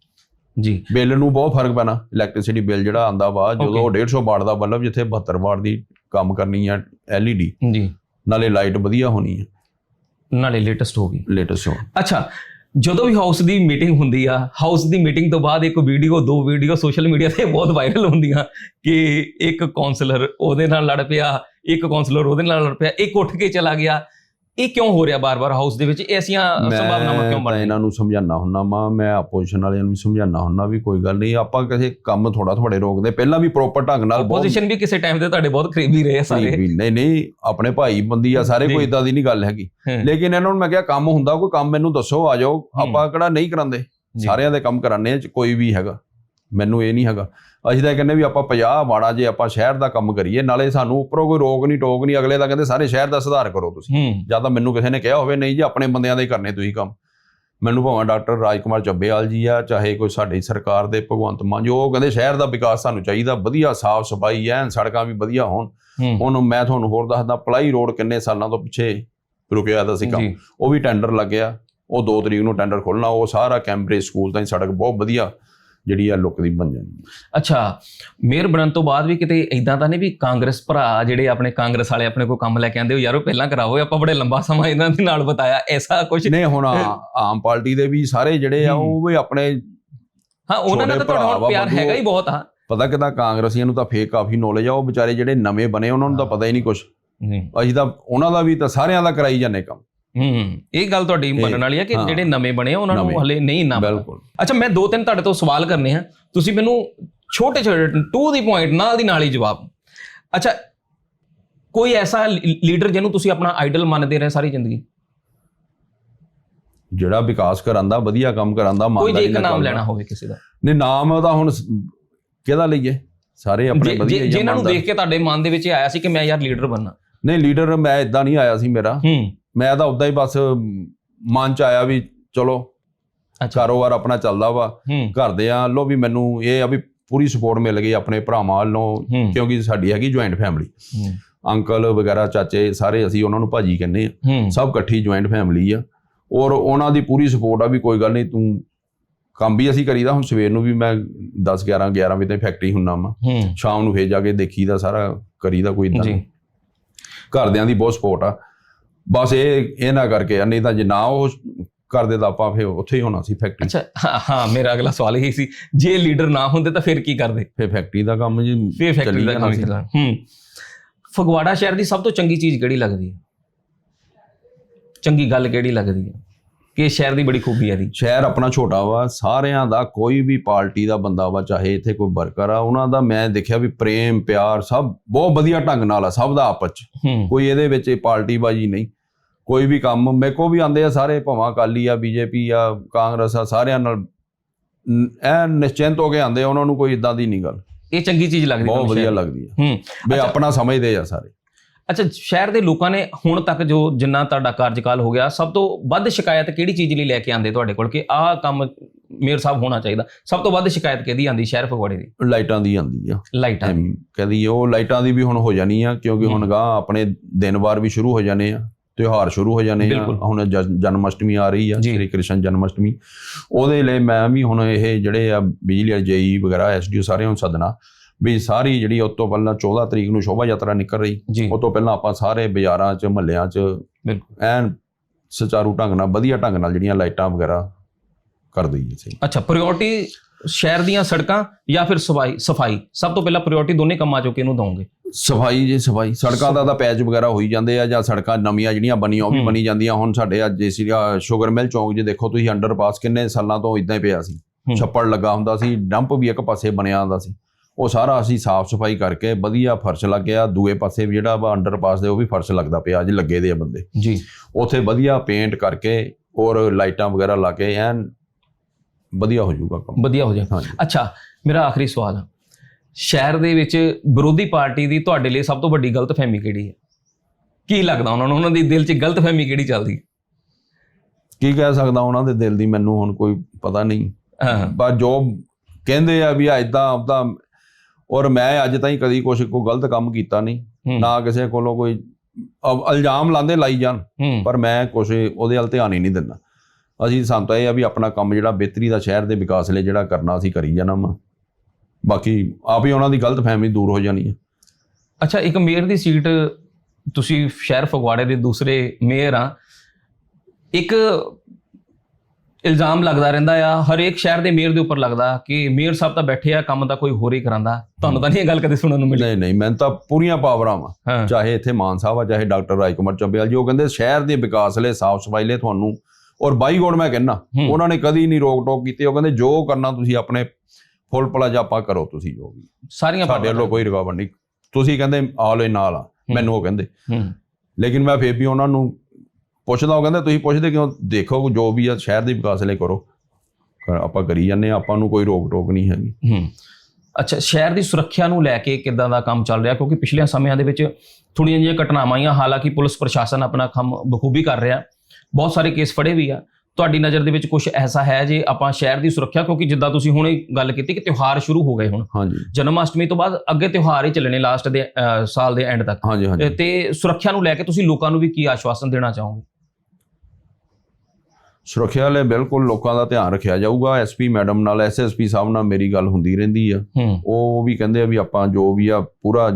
ਜੀ। ਬਿੱਲ ਨੂੰ ਬਹੁਤ ਫ਼ਰਕ ਪੈਣਾ ਇਲੈਕਟ੍ਰਿਸਿਟੀ ਬਿੱਲ ਜਿਹੜਾ ਆਂਦਾ ਵਾ ਜਦੋਂ ਉਹ 150 ਵਾਟ ਦਾ ਬੱਲਬ ਜਿੱਥੇ 72 ਵਾਟ ਦੀ ਕੰਮ ਕਰਨੀ ਆ LED ਜੀ। ਨਾਲੇ ਲਾਈਟ ਵਧੀਆ ਹੋਣੀ ਹੈ ਨਾਲੇ ਲੇਟੈਸਟ ਹੋ ਗਈ। ਲੇਟੈਸਟ ਅੱਛਾ ਜਦੋਂ ਵੀ ਹਾਊਸ ਦੀ ਮੀਟਿੰਗ ਹੁੰਦੀ ਆ ਹਾਊਸ ਦੀ ਮੀਟਿੰਗ ਤੋਂ ਬਾਅਦ ਇੱਕ ਵੀਡੀਓ ਦੋ ਵੀਡੀਓ ਸੋਸ਼ਲ ਮੀਡੀਆ ਤੇ ਬਹੁਤ ਵਾਇਰਲ ਹੁੰਦੀਆਂ ਕਿ ਇੱਕ ਕਾਉਂਸਲਰ ਉਹਦੇ ਨਾਲ ਲੜ ਪਿਆ ਇੱਕ ਕਾਉਂਸਲਰ ਉਹਦੇ ਨਾਲ ਲੜ ਪਿਆ ਇੱਕ ਉੱਠ ਕੇ ਚਲਾ ਗਿਆ। ਇਹ ਕਿਉਂ ਹੋ ਰਿਹਾ ਬਾਰ-ਬਾਰ ਹਾਊਸ ਦੇ ਵਿੱਚ ਐਸੀਆਂ ਸੰਭਾਵਨਾਵਾਂ ਕਿਉਂ ਬਣ ਰਹੀਆਂ ਇਹਨਾਂ ਨੂੰ ਸਮਝਾਉਣਾ ਹੁੰਨਾ ਮਾਂ ਮੈਂ ਆਪੋਜੀਸ਼ਨ ਵਾਲਿਆਂ ਨੂੰ ਵੀ ਸਮਝਾਉਣਾ ਹੁੰਨਾ ਵੀ ਕੋਈ ਗੱਲ ਨਹੀਂ ਆਪਾਂ ਕਿਸੇ ਕੰਮ ਥੋੜਾ ਥੋੜੇ ਰੋਕਦੇ ਪਹਿਲਾਂ ਵੀ ਪ੍ਰੋਪਰ ਢੰਗ ਨਾਲ ਆਪੋਜੀਸ਼ਨ ਵੀ ਕਿਸੇ ਟਾਈਮ ਤੇ ਤੁਹਾਡੇ ਬਹੁਤ ਕਰੀਬੀ ਰਹੇ ਸਾਰੇ ਨਹੀਂ ਨਹੀਂ ਆਪਣੇ ਭਾਈ ਬੰਦੀ ਆ ਸਾਰੇ। ਕੋਈ ਇਦਾਂ ਦੀ ਨਹੀਂ ਗੱਲ ਹੈਗੀ। ਲੇਕਿਨ ਇਹਨਾਂ ਨੂੰ ਮੈਂ ਕਿਹਾ ਕੰਮ ਹੁੰਦਾ ਕੋਈ ਕੰਮ ਮੈਨੂੰ ਦੱਸੋ ਆ ਜਾਓ। ਆਪਾਂ ਕਿਹੜਾ ਨਹੀਂ ਕਰਾਂਦੇ। ਸਾਰਿਆਂ ਦੇ ਕੰਮ ਕਰਾਣੇ ਚ ਕੋਈ ਵੀ ਹੈਗਾ ਮੈਨੂੰ ਇਹ ਨਹੀਂ ਹੈਗਾ। ਅਸੀਂ ਤਾਂ ਕਹਿੰਦੇ ਵੀ ਆਪਾਂ 50 ਮਾੜਾ ਜੇ ਆਪਾਂ ਸ਼ਹਿਰ ਦਾ ਕੰਮ ਕਰੀਏ ਨਾਲੇ ਸਾਨੂੰ ਉੱਪਰੋਂ ਕੋਈ ਰੋਕ ਨਹੀਂ ਟੋਕ ਨਹੀਂ ਅਗਲੇ ਤਾਂ ਕਹਿੰਦੇ ਸਾਰੇ ਸ਼ਹਿਰ ਦਾ ਸੁਧਾਰ ਕਰੋ ਤੁਸੀਂ। ਜਾਂ ਤਾਂ ਮੈਨੂੰ ਕਿਸੇ ਨੇ ਕਿਹਾ ਹੋਵੇ ਨਹੀਂ ਜੀ ਆਪਣੇ ਬੰਦਿਆਂ ਦੇ ਹੀ ਕਰਨੇ ਤੁਸੀਂ ਕੰਮ। ਮੈਨੂੰ ਭਾਵੇਂ ਡਾਕਟਰ ਰਾਜਕੁਮਾਰ ਚੱਬੇਵਾਲ ਜੀ ਆ ਚਾਹੇ ਕੋਈ ਸਾਡੀ ਸਰਕਾਰ ਦੇ ਭਗਵੰਤ ਮਾਨ ਜੋ ਉਹ ਕਹਿੰਦੇ ਸ਼ਹਿਰ ਦਾ ਵਿਕਾਸ ਸਾਨੂੰ ਚਾਹੀਦਾ ਵਧੀਆ ਸਾਫ਼ ਸਫ਼ਾਈ ਐਨ ਸੜਕਾਂ ਵੀ ਵਧੀਆ ਹੋਣ। ਹੁਣ ਮੈਂ ਤੁਹਾਨੂੰ ਹੋਰ ਦੱਸਦਾ ਪਲਾਈ ਰੋਡ ਕਿੰਨੇ ਸਾਲਾਂ ਤੋਂ ਪਿੱਛੇ ਰੁਕਿਆ ਦਾ ਸੀ ਕੰਮ। ਉਹ ਵੀ ਟੈਂਡਰ ਲੱਗਿਆ ਉਹ 2 ਤਰੀਕ ਨੂੰ ਟੈਂਡਰ ਖੋਲਣਾ ਉਹ ਸਾਰਾ ਕੈਂਬਰੇਜ ਸਕੂਲ ਤਾਈਂ ਸੜਕ ਬਹੁਤ ਵਧੀਆ। ਜਿਹੜੀ ਆ ਲੁੱਕ ਦੀ ਬਣ ਜਾਣੀ ਅੱਛਾ ਮੇਅਰ ਬਣਨ ਤੋਂ ਬਾਅਦ ਵੀ ਕਿਤੇ ਇਦਾਂ ਤਾਂ ਨਹੀਂ ਵੀ ਕਾਂਗਰਸ ਭਰਾ ਜਿਹੜੇ ਆਪਣੇ ਕਾਂਗਰਸ ਵਾਲੇ ਆਪਣੇ ਕੋਲ ਕੰਮ ਲੈ ਕੇ ਆਂਦੇ ਹੋ ਯਾਰੋ ਪਹਿਲਾਂ ਕਰਾਓ ਆਪਾਂ ਬੜੇ ਲੰਬਾ ਸਮਾਂ ਇਹਨਾਂ ਦੇ ਨਾਲ ਬਤਾਇਆ ਐਸਾ ਕੁਝ ਨੇ ਹੁਣ ਆਮ ਪਾਰਟੀ ਦੇ ਵੀ ਸਾਰੇ ਜਿਹੜੇ ਆ ਉਹ ਵੀ ਆਪਣੇ ਹਾਂ ਉਹਨਾਂ ਨਾਲ ਤਾਂ ਤੁਹਾਡਾ ਪਿਆਰ। ਹੈਗਾ ਹੀ ਬਹੁਤ ਆ। ਪਤਾ ਕਿਦਾਂ ਕਾਂਗਰਸੀਆਂ ਨੂੰ ਤਾਂ ਫੇਕ ਕਾਫੀ ਨੌਲੇਜ ਆ ਉਹ ਵਿਚਾਰੇ ਜਿਹੜੇ ਨਵੇਂ ਬਣੇ ਉਹਨਾਂ ਨੂੰ ਤਾਂ ਪਤਾ ਹੀ ਨਹੀਂ ਕੁਝ ਅਸੀਂ ਤਾਂ ਉਹਨਾਂ ਦਾ ਵੀ ਤਾਂ ਸਾਰਿਆਂ ਦਾ ਕਰਾਈ ਜਾਂਦੇ ਕੰਮ। ਹੂੰ ਇਹ ਗੱਲ ਤੁਹਾਡੀ ਮੰਨਣ ਵਾਲੀ ਹੈ ਕਿ। ਜਿਹੜੇ ਨਵੇਂ ਬਣੇ ਆ ਉਹਨਾਂ ਨੂੰ। ਹਲੇ ਨਹੀਂ ਨਾ। ਬਿਲਕੁਲ ਅੱਛਾ ਮੈਂ ਦੋ ਤਿੰਨ ਤੁਹਾਡੇ ਤੋਂ ਸਵਾਲ ਕਰਨੇ ਆ ਤੁਸੀਂ ਮੈਨੂੰ ਛੋਟੇ ਛੋਟੇ ਟੂ ਦੀ ਪੁਆਇੰਟ ਨਾਲ ਦੀ ਨਾਲ ਹੀ ਜਵਾਬ ਅੱਛਾ ਕੋਈ ਐਸਾ ਲੀਡਰ ਜਿਹਨੂੰ ਤੁਸੀਂ ਆਪਣਾ ਆਈਡਲ ਮੰਨਦੇ ਰਹੇ ਸਾਰੀ ਜ਼ਿੰਦਗੀ ਜਿਹੜਾ ਵਿਕਾਸ ਕਰਾਂਦਾ ਵਧੀਆ ਕੰਮ ਕਰਾਂਦਾ ਕੋਈ ਜੇ ਇਮਾਨਦਾਰੀ ਇੱਕ ਨਾਮ। ਲੈਣਾ ਹੋਵੇ ਕਿਸੇ ਦਾ ਨਹੀਂ ਨਾਮ ਉਹਦਾ ਹੁਣ ਕਿਹਦਾ ਲਈਏ ਸਾਰੇ ਆਪਣੇ ਵਧੀਆ ਜੇ- ਹੀ ਆ, ਜਿਨ੍ਹਾਂ ਨੂੰ। ਦੇਖ ਕੇ ਤੁਹਾਡੇ ਮਨ ਦੇ ਵਿੱਚ ਆਇਆ ਸੀ ਕਿ ਮੈਂ ਯਾਰ ਲੀਡਰ ਬਣਨਾ ਨਹੀਂ ਲੀਡਰ ਮੈਂ ਇਦਾਂ ਨਹੀਂ ਆਇਆ ਸੀ ਮੇਰਾ ਹੂੰ ਮੈਂ ਤਾਂ ਉਦਾਂ ਹੀ ਬਸ ਮਨ ਚ ਆਇਆ ਵੀ ਚਲੋ ਕਾਰੋਬਾਰ ਆਪਣਾ ਚੱਲਦਾ ਵਾ। ਹੂੰ। ਘਰਦਿਆਂ ਵੱਲੋਂ ਵੀ ਮੈਨੂੰ ਇਹ ਆ ਵੀ ਪੂਰੀ ਸਪੋਰਟ ਮਿਲ ਗਈ ਆਪਣੇ ਭਰਾਵਾਂ ਵੱਲੋਂ ਕਿਉਂਕਿ ਸਾਡੀ ਹੈਗੀ ਜੁਆਇੰਟ ਫੈਮਿਲੀ ਅੰਕਲ ਵਗੈਰਾ ਚਾਚੇ ਸਾਰੇ ਅਸੀਂ ਉਹਨਾਂ ਨੂੰ ਭਾਜੀ ਕਹਿੰਦੇ ਆ। ਸਭ ਇਕੱਠੀ ਜੁਆਇੰਟ ਫੈਮਿਲੀ ਆ। ਔਰ ਉਹਨਾਂ ਦੀ ਪੂਰੀ ਸਪੋਰਟ ਆ ਵੀ ਕੋਈ ਗੱਲ ਨਹੀਂ ਤੂੰ ਕੰਮ ਵੀ ਅਸੀਂ ਕਰੀਦਾ ਹੁਣ ਸਵੇਰ ਨੂੰ ਵੀ ਮੈਂ 10 11 11 ਵਜੇ ਤੱਕ ਫੈਕਟਰੀ ਹੁੰਨਾ ਹੂੰ। ਸ਼ਾਮ ਨੂੰ ਫੇਰ ਜਾ ਕੇ ਦੇਖੀਦਾ ਸਾਰਾ ਕਰੀਦਾ ਕੋਈ ਇਦਾਂ ਜੀ। ਘਰਦਿਆਂ ਦੀ ਬਹੁਤ ਸਪੋਰਟ ਆ। ਬਸ ਇਹ ਇਹ ਨਾ ਕਰਕੇ ਨਹੀਂ ਤਾਂ ਜੇ ਨਾ ਉਹ ਕਰਦੇ ਤਾਂ ਆਪਾਂ ਫੇਰ ਉੱਥੇ ਹੀ ਹੋਣਾ ਸੀ ਫੈਕਟਰੀ ਅੱਛਾ ਹਾਂ, ਮੇਰਾ ਅਗਲਾ ਸਵਾਲ ਇਹ ਸੀ ਜੇ ਲੀਡਰ ਨਾ ਹੁੰਦੇ ਤਾਂ ਫਿਰ ਕੀ ਕਰਦੇ? ਫੇਰ ਫੈਕਟਰੀ ਦਾ ਕੰਮ ਜੀ ਫਿਰ ਫੈਕਟਰੀ ਦਾ ਕੰਮ ਹੂੰ। ਫਗਵਾੜਾ ਸ਼ਹਿਰ ਦੀ ਸਭ ਤੋਂ ਚੰਗੀ ਚੀਜ਼ ਕਿਹੜੀ ਲੱਗਦੀ ਹੈ? ਚੰਗੀ ਗੱਲ ਕਿਹੜੀ ਲੱਗਦੀ ਹੈ? ਕਿ ਸ਼ਹਿਰ ਦੀ ਬੜੀ ਖੂਬੀ ਹੈ ਦੀ ਸ਼ਹਿਰ ਆਪਣਾ ਛੋਟਾ ਵਾ ਸਾਰਿਆਂ ਦਾ ਕੋਈ ਵੀ ਪਾਰਟੀ ਦਾ ਬੰਦਾ ਵਾ ਚਾਹੇ ਇੱਥੇ ਕੋਈ ਵਰਕਰ ਆ ਉਹਨਾਂ ਦਾ ਮੈਂ ਦੇਖਿਆ ਵੀ ਪ੍ਰੇਮ ਪਿਆਰ ਸਭ ਬਹੁਤ ਵਧੀਆ ਢੰਗ ਨਾਲ ਆ ਸਭ ਦਾ ਆਪਸ ਚ। ਕੋਈ ਇਹਦੇ ਵਿੱਚ ਪਾਰਟੀ ਬਾਜੀ ਨਹੀਂ। ਕੋਈ ਵੀ ਕੰਮ ਮੇਰੇ ਕੋ ਵੀ ਆਂਦੇ ਆ ਸਾਰੇ ਭਾਵਾਂ ਅਕਾਲੀ ਆ ਬੀਜੇਪੀ ਆ ਕਾਂਗਰਸ ਆ ਸਾਰਿਆਂ ਨਾਲ ਐਨ ਨਿਸ਼ਚਿੰਤ ਹੋ ਕੇ ਆਂਦੇ ਆ ਉਹਨਾਂ ਨੂੰ ਕੋਈ ਇਦਾਂ ਦੀ ਨਹੀਂ ਗੱਲ। ਇਹ ਚੰਗੀ ਚੀਜ਼ ਲੱਗਦੀ ਬਹੁਤ ਵਧੀਆ ਲੱਗਦੀ ਆ? ਹੂੰ। ਅੱਛਾ। ਆਪਣਾ ਸਮਝਦੇ ਆ ਸਾਰੇ। ਅੱਛਾ ਸ਼ਹਿਰ ਦੇ ਲੋਕਾਂ ਨੇ ਹੁਣ ਤੱਕ ਜੋ ਜਿੰਨਾ ਤੁਹਾਡਾ ਕਾਰਜਕਾਲ ਹੋ ਗਿਆ ਸਭ ਤੋਂ ਵੱਧ ਸ਼ਿਕਾਇਤ ਕਿਹੜੀ ਚੀਜ਼ ਲਈ ਲੈ ਕੇ ਆਂਦੇ ਤੁਹਾਡੇ ਕੋਲ? ਕਿ ਆਹ ਕੰਮ ਮੇਅਰ ਸਾਹਿਬ ਹੋਣਾ ਚਾਹੀਦਾ। ਸਭ ਤੋਂ ਵੱਧ ਸ਼ਿਕਾਇਤ ਕਿਹਦੀ ਆਂਦੀ ਸ਼ਹਿਰ ਫਗਵਾੜੇ ਦੀ? ਲਾਈਟਾਂ ਦੀ ਆਂਦੀ ਆ। ਲਾਈਟਾਂ ਕਹਦੀ ਉਹ ਲਾਈਟਾਂ ਦੀ ਵੀ ਹੁਣ ਹੋ ਜਾਣੀ ਆ ਕਿਉਂਕਿ ਹੁਣ। ਗਾਂ ਆਪਣੇ ਦਿਨ ਵਾਰ ਵੀ ਸ਼ੁਰੂ ਹੋ ਜਾਣੇ ਆ। ਤਿਉਹਾਰ ਸ਼ੁਰੂ ਹੋ ਜਾਣੇ ਆ। ਹੁਣ ਜਨਮ ਅਸ਼ਟਮੀ ਆ ਰਹੀ ਆ। ਸ੍ਰੀ ਕ੍ਰਿਸ਼ਨ ਜਨਮ ਅਸ਼ਟਮੀ ਉਹਦੇ ਲਈ ਮੈਂ ਵੀ ਹੁਣ ਇਹ ਜਿਹੜੇ ਆ ਬਿਜਲੀ ਜੇਈ ਵਗੈਰਾ ਐਸਡੀਓ ਸਾਰੇ ਨੂੰ ਸੱਦਣਾ ਵੀ ਸਾਰੀ ਜਿਹੜੀ ਉਸ ਤੋਂ ਪਹਿਲਾਂ 14 ਤਰੀਕ ਨੂੰ ਸ਼ੋਭਾ ਯਾਤਰਾ ਨਿਕਲ ਰਹੀ। ਉਹ ਤੋਂ ਪਹਿਲਾਂ ਆਪਾਂ ਸਾਰੇ ਬਾਜ਼ਾਰਾਂ 'ਚ ਮਹੱਲਿਆਂ 'ਚ ਬਿਲਕੁਲ। ਐਨ ਸੁਚਾਰੂ ਢੰਗ ਨਾਲ ਵਧੀਆ ਢੰਗ ਨਾਲ ਜਿਹੜੀਆਂ ਲਾਈਟਾਂ ਵਗੈਰਾ ਕਰ ਦਈਏ ਸੀ ਅੱਛਾ ਪ੍ਰਾਇੋਰਟੀ ਸ਼ਹਿਰ ਦੀਆਂ ਸੜਕਾਂ ਜਾਂ ਫਿਰ ਸਫ਼ਾਈ ਸਫ਼ਾਈ? ਸਭ ਤੋਂ ਪਹਿਲਾਂ ਪ੍ਰਾਇੋਰਟੀ ਦੋਨੇ ਕੰਮਾਂ ਚੋਂ ਕਿਹਨੂੰ ਦਵੋਗੇ? ਸਫ਼ਾਈ ਜੇ ਸਫ਼ਾਈ ਸੜਕਾਂ ਦਾ ਤਾਂ ਪੈਚ ਵਗੈਰਾ ਹੋਈ ਜਾਂਦੇ ਆ ਜਾਂ ਸੜਕਾਂ ਨਵੀਆਂ ਜਿਹੜੀਆਂ ਬਣੀਆਂ ਉਹ ਵੀ। ਬਣੀ ਜਾਂਦੀਆਂ ਹੁਣ ਸਾਡੇ ਅੱਜ ਜੇਸੀ ਸ਼ੂਗਰ ਮਿਲ ਚੌਂਕ ਜੇ ਦੇਖੋ ਤੁਸੀਂ ਅੰਡਰਪਾਸ ਕਿੰਨੇ ਸਾਲਾਂ ਤੋਂ ਇਦਾਂ ਹੀ ਪਿਆ ਸੀ। ਛੱਪੜ ਲੱਗਾ ਹੁੰਦਾ ਸੀ ਡੰਪ ਵੀ ਇੱਕ ਪਾਸੇ ਬਣਿਆ ਹੁੰਦਾ ਸੀ। ਉਹ ਸਾਰਾ ਅਸੀਂ ਸਾਫ਼ ਸਫ਼ਾਈ ਕਰਕੇ ਵਧੀਆ ਫਰਸ਼ ਲੱਗਿਆ ਦੂਏ ਪਾਸੇ ਵੀ ਜਿਹੜਾ ਵਾ ਅੰਡਰਪਾਸ ਦੇ ਉਹ ਵੀ ਫਰਸ਼ ਲੱਗਦਾ ਪਿਆ ਅੱਜ ਲੱਗੇ ਦੇ ਆ ਬੰਦੇ। ਜੀ। ਉੱਥੇ ਵਧੀਆ ਪੇਂਟ ਕਰਕੇ ਔਰ ਲਾਈਟਾਂ ਵਗੈਰਾ ਲਾ ਕੇ ਐਨ ਵਧੀਆ ਹੋ ਜਾਊਗਾ ਕੰਮ। ਵਧੀਆ ਹੋ ਹਾਂਜੀ। ਅੱਛਾ ਮੇਰਾ ਆਖਰੀ ਸਵਾਲ ਆ। ਸ਼ਹਿਰ ਦੇ ਵਿੱਚ ਵਿਰੋਧੀ ਪਾਰਟੀ ਦੀ ਤੁਹਾਡੇ ਲਈ ਸਭ ਤੋਂ ਵੱਡੀ ਗਲਤਫਹਿਮੀ ਕਿਹੜੀ ਹੈ? ਕੀ ਲੱਗਦਾ ਉਹਨਾਂ ਨੂੰ? ਉਹਨਾਂ ਦੀ ਦਿਲ 'ਚ ਗਲਤਫਹਿਮੀ ਕਿਹੜੀ ਚੱਲਦੀ? ਹੈ? ਕੀ ਕਹਿ ਸਕਦਾ ਉਹਨਾਂ ਦੇ ਦਿਲ ਦੀ? ਮੈਨੂੰ ਹੁਣ ਕੋਈ ਪਤਾ ਨਹੀਂ। ਪਰ ਜੋ ਕਹਿੰਦੇ ਆ ਵੀ ਆ ਇਦਾਂ ਉਦਾਂ ਔਰ ਮੈਂ ਅੱਜ ਤਾਈਂ ਕਦੀ ਕੁਛ ਕੋਈ ਗਲਤ ਕੰਮ ਕੀਤਾ ਨਹੀਂ। ਨਾ ਕਿਸੇ ਕੋਲੋਂ ਕੋਈ ਇਲਜ਼ਾਮ ਲਾਉਂਦੇ ਲਾਈ ਜਾਣ। ਪਰ ਮੈਂ ਕੁਛ ਉਹਦੇ ਵੱਲ ਧਿਆਨ ਹੀ ਨਹੀਂ ਦਿੰਦਾ। ਅਸੀਂ ਸਾਨੂੰ ਤਾਂ ਇਹ ਆ ਵੀ ਆਪਣਾ ਕੰਮ ਜਿਹੜਾ ਬਿਹਤਰੀ ਦਾ ਸ਼ਹਿਰ ਦੇ ਵਿਕਾਸ ਲਈ ਜਿਹੜਾ ਕਰਨਾ ਅਸੀਂ ਕਰੀ ਜਾਣਾ ਵਾ। ਬਾਕੀ ਆਪ ਹੀ ਉਹਨਾਂ ਦੀ ਗਲਤ ਫਹਿਮੀ ਦੂਰ ਹੋ ਜਾਣੀ ਹੈ। ਅੱਛਾ ਇੱਕ ਮੇਅਰ ਦੀ ਸੀਟ ਤੁਸੀਂ ਸ਼ਹਿਰ ਫਗਵਾੜੇ ਦੇ ਦੂਸਰੇ ਮੇਅਰ ਆ। ਇੱਕ ਇਲਜ਼ਾਮ ਲੱਗਦਾ ਰਹਿੰਦਾ ਆ ਹਰੇਕ ਸ਼ਹਿਰ ਦੇ ਮੇਅਰ ਦੇ ਉੱਪਰ ਲੱਗਦਾ ਕਿ ਮੇਅਰ ਸਾਹਿਬ ਤਾਂ ਬੈਠੇ ਆ ਕੰਮ ਤਾਂ ਕੋਈ ਹੋਰ ਹੀ ਕਰਾਂਦਾ। ਤੁਹਾਨੂੰ ਤਾਂ ਨਹੀਂ ਇਹ ਗੱਲ ਕਦੇ ਸੁਣਨ ਨੂੰ ਮਿਲੀ? ਨਹੀਂ ਨਹੀਂ ਮੈਂ ਤਾਂ ਪੂਰੀਆਂ ਪਾਵਰਾਂ ਵਾ ਚਾਹੇ ਇੱਥੇ ਮਾਨ ਸਾਹਿਬ ਆ ਚਾਹੇ ਡਾਕਟਰ ਰਾਜਕੁਮਾਰ ਚੱਬੇਵਾਲ ਜੀ ਉਹ ਕਹਿੰਦੇ ਸ਼ਹਿਰ ਦੇ ਵਿਕਾਸ ਲਈ ਸਾਫ਼ ਸਫ਼ਾਈ ਲਈ ਤੁਹਾਨੂੰ ਔਰ ਬਾਈਗੋਡ ਮੈਂ ਕਹਿੰਨਾ। ਉਹਨਾਂ ਨੇ ਕਦੀ ਨਹੀਂ ਰੋਕ ਟੋਕ ਕੀਤੀ ਉਹ ਕਹਿੰਦੇ ਜੋ ਕਰਨਾ ਤੁਸੀਂ ਆਪਣੇ ਫੁੱਲ ਪਲਾ ਜਾਪਾ ਕਰੋ ਤੁਸੀਂ ਜੋ ਵੀ। ਸਾਰੀਆਂ ਸਾਡੇ ਵੱਲੋਂ ਕੋਈ ਰੁਕਾਵਟ ਨਹੀਂ। ਤੁਸੀਂ ਕਹਿੰਦੇ ਆਲ ਇਨ ਨਾਲ ਆ। ਮੈਨੂੰ ਉਹ ਕਹਿੰਦੇ। ਲੇਕਿਨ ਮੈਂ ਫੇਰ ਵੀ ਉਹਨਾਂ ਨੂੰ ਪੁੱਛਦਾ ਉਹ ਕਹਿੰਦੇ ਤੁਸੀਂ ਪੁੱਛਦੇ ਕਿਉਂ? ਦੇਖੋ ਜੋ ਵੀ ਆ ਸ਼ਹਿਰ ਦੇ ਵਿਕਾਸ ਲਈ ਕਰੋ। ਆਪਾਂ ਕਰੀ ਜਾਂਦੇ ਹਾਂ, ਆਪਾਂ ਨੂੰ ਕੋਈ ਰੋਕ ਟੋਕ ਨਹੀਂ ਹੈਗੀ। ਹੂੰ। ਅੱਛਾ ਸ਼ਹਿਰ ਦੀ ਸੁਰੱਖਿਆ ਨੂੰ ਲੈ ਕੇ ਕਿੱਦਾਂ ਦਾ ਕੰਮ ਚੱਲ ਰਿਹਾ? ਕਿਉਂਕਿ ਪਿਛਲੇ ਸਮਿਆਂ ਦੇ ਵਿੱਚ ਥੋੜੀਆਂ ਜਿਹੀਆਂ ਘਟਨਾਵਾਂ ਆਈਆਂ ਹਾਲਾਂਕਿ ਪੁਲਿਸ ਪ੍ਰਸ਼ਾਸਨ ਆਪਣਾ ਕੰਮ ਬਖੂਬੀ ਕਰ ਰਿਹਾ। ਬਹੁਤ ਸਾਰੇ ਕੇਸ ਫੜੇ ਵੀ ਆ। ਤੁਹਾਡੀ ਨਜ਼ਰ ਦੇ ਵਿੱਚ ਕੁਝ ਐਸਾ ਹੈ ਜੇ ਆਪਾਂ ਸ਼ਹਿਰ ਦੀ ਸੁਰੱਖਿਆ ਕਿਉਂਕਿ ਜਿੱਦਾਂ ਤੁਸੀਂ ਹੁਣੇ ਗੱਲ ਕੀਤੀ ਕਿ ਤਿਉਹਾਰ ਸ਼ੁਰੂ ਹੋ ਗਏ ਹੁਣ। ਹਾਂਜੀ। ਜਨਮ ਅਸ਼ਟਮੀ ਤੋਂ ਬਾਅਦ ਅੱਗੇ ਤਿਉਹਾਰ ਹੀ ਚੱਲਣੇ ਲਾਸਟ ਦੇ ਸਾਲ ਦੇ ਐਂਡ ਤੱਕ। ਹਾਂਜੀ ਹਾਂਜੀ। ਤੇ ਸੁਰੱਖਿਆ ਨੂੰ ਲੈ ਕੇ ਤੁਸੀਂ ਲੋਕਾਂ ਨੂੰ ਵੀ ਕੀ ਆਸ਼ਵਾਸਨ ਦੇਣਾ ਚਾਹੋਗੇ? ਸੁਰੱਖਿਆ ਲਈ ਬਿਲਕੁਲ ਲੋਕਾਂ ਦਾ ਧਿਆਨ ਰੱਖਿਆ ਜਾਊਗਾ। ਐਸਪੀ ਮੈਡਮ ਨਾਲ ਐਸਐਸਪੀ ਸਾਹਿਬ ਨਾਲ ਮੇਰੀ ਗੱਲ ਹੁੰਦੀ ਰਹਿੰਦੀ ਆ। ਉਹ ਵੀ ਕਹਿੰਦੇ ਆ ਵੀ ਆਪਾਂ ਜੋ ਵੀ ਆ ਪੂਰਾ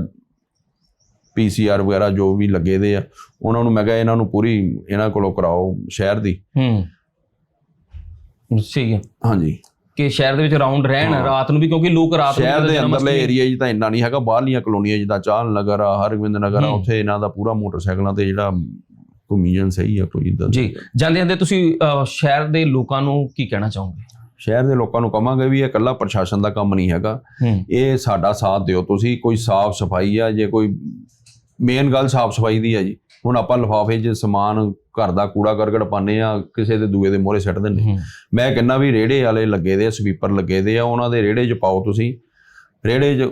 ਪੀਸੀਆਰ ਵਗੈਰਾ ਜੋ ਵੀ ਲੱਗੇ ਦੇ ਆ ਉਹਨਾਂ ਨੂੰ ਮੈਂ ਕਿਹਾ ਇਹਨਾਂ ਨੂੰ ਪੂਰੀ ਇਹਨਾਂ ਕੋਲੋਂ ਕਰਾਓ ਸ਼ਹਿਰ ਦੀ। ਹੂੰ। ਠੀਕ ਹੈ। ਹਾਂਜੀ। ਕਿ ਸ਼ਹਿਰ ਦੇ ਵਿੱਚ ਰਾਉਂਡ ਰਹਿਣ। ਰਾਤ ਨੂੰ ਵੀ ਕਿਉਂਕਿ ਲੋਕ ਰਾਤ ਨੂੰ ਸ਼ਹਿਰ ਦੇ ਅੰਦਰਲੇ ਏਰੀਆ 'ਚ ਤਾਂ ਇੰਨਾ ਨਹੀਂ ਹੈਗਾ ਬਾਹਰਲੀਆਂ ਕਲੋਨੀਆਂ ਜਿੱਦਾਂ ਚਾਹਲ ਨਗਰ ਆ ਹਰਗੋਬਿੰਦ ਨਗਰ ਆ। ਉੱਥੇ ਇਹਨਾਂ ਦਾ ਪੂਰਾ ਮੋਟਰਸਾਈਕਲਾਂ ਤੇ ਜਿਹੜਾ ਘੁੰਮੀਜਨ ਸਹੀ ਆ ਕੋਈ ਇਦਾਂ ਜੀ ਜਾਂਦੇ ਜਾਂਦੇ ਤੁਸੀਂ ਸ਼ਹਿਰ ਦੇ ਲੋਕਾਂ ਨੂੰ ਕੀ ਕਹਿਣਾ ਚਾਹੋਗੇ? ਸ਼ਹਿਰ ਦੇ ਲੋਕਾਂ ਨੂੰ ਕਵਾਂਗੇ ਵੀ ਇਹ ਇਕੱਲਾ ਪ੍ਰਸ਼ਾਸਨ ਦਾ ਕੰਮ ਨਹੀਂ ਹੈਗਾ। ਇਹ ਸਾਡਾ ਸਾਥ ਦਿਓ ਤੁਸੀਂ ਕੋਈ ਸਾਫ਼ ਸਫ਼ਾਈ ਆ ਜੇ ਕੋਈ ਮੇਨ ਗੱਲ ਸਾਫ਼ ਸਫ਼ਾਈ ਦੀ ਹੈ ਜੀ। ਹੁਣ ਆਪਾਂ ਲਿਫਾਫੇ 'ਚ ਸਮਾਨ ਘਰ ਦਾ ਕੂੜਾ ਕਰਕਟ ਪਾਉਂਦੇ ਆ ਕਿਸੇ ਦੇ ਦੂਏ ਦੇ ਮੋਹਰੇ ਸਿੱਟ ਦਿੰਦੇ ਮੈਂ ਕਹਿੰਦਾ ਵੀ ਰੇੜੇ ਵਾਲੇ ਲੱਗੇ ਦੇ ਆ ਸਵੀਪਰ ਲੱਗੇ ਦੇ ਆ ਉਹਨਾਂ ਦੇ ਰੇੜੇ 'ਚ ਪਾਓ ਤੁਸੀਂ। ਰੇੜੇ 'ਚ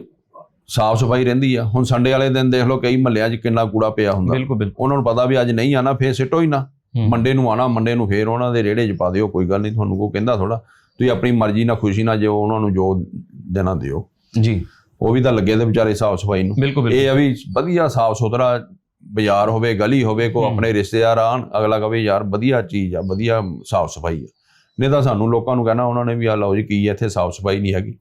ਸਾਫ਼ ਸਫ਼ਾਈ ਰਹਿੰਦੀ ਆ। ਹੁਣ ਸੰਡੇ ਵਾਲੇ ਦਿਨ ਦੇਖ ਲਓ ਕਈ ਮਹੱਲਿਆਂ 'ਚ ਕਿੰਨਾ ਕੂੜਾ ਪਿਆ ਹੁੰਦਾ। ਉਹਨਾਂ ਨੂੰ ਪਤਾ ਵੀ ਅੱਜ ਨਹੀਂ ਆਣਾ ਫੇਰ ਸਿੱਟੋ ਹੀ ਨਾ। ਮੰਡੇ ਨੂੰ ਆਣਾ ਮੰਡੇ ਨੂੰ ਫੇਰ ਉਹਨਾਂ ਦੇ ਰੇੜੇ 'ਚ ਪਾ ਦਿਓ ਕੋਈ ਗੱਲ ਨਹੀਂ ਤੁਹਾਨੂੰ ਕੋਈ ਕਹਿੰਦਾ ਥੋੜਾ ਤੁਸੀਂ ਆਪਣੀ ਮਰਜ਼ੀ ਨਾਲ ਖੁਸ਼ੀ ਨਾਲ ਜੋ ਉਹਨਾਂ ਨੂੰ ਜੋ ਦੇਣਾ ਦਿਓ। ਜੀ। ਉਹ ਵੀ ਤਾਂ ਲੱਗੇ ਦੇ ਵਿਚਾਰੇ ਸਾਫ਼ ਸਫ਼ਾਈ ਨੂੰ ਇਹ ਆ ਵੀ ਵਧੀਆ ਸਾਫ਼ ਸੁਥਰਾ ਬਾਜ਼ਾਰ ਹੋਵੇ ਗਲੀ ਹੋਵੇ ਕੋ। ਆਪਣੇ ਰਿਸ਼ਤੇਦਾਰ ਆਣ ਅਗਲਾ ਕਵੇ ਯਾਰ ਵਧੀਆ ਚੀਜ਼ ਆ ਵਧੀਆ ਸਾਫ਼ ਸਫ਼ਾਈ ਆ। ਨਹੀਂ ਤਾਂ ਸਾਨੂੰ ਲੋਕਾਂ ਨੂੰ ਕਹਿਣਾ ਉਹਨਾਂ ਨੇ ਵੀ ਆ ਲਓ ਜੀ ਕੀ ਇੱਥੇ ਸਾਫ਼ ਸਫ਼ਾਈ ਨਹੀਂ ਹੈਗੀ।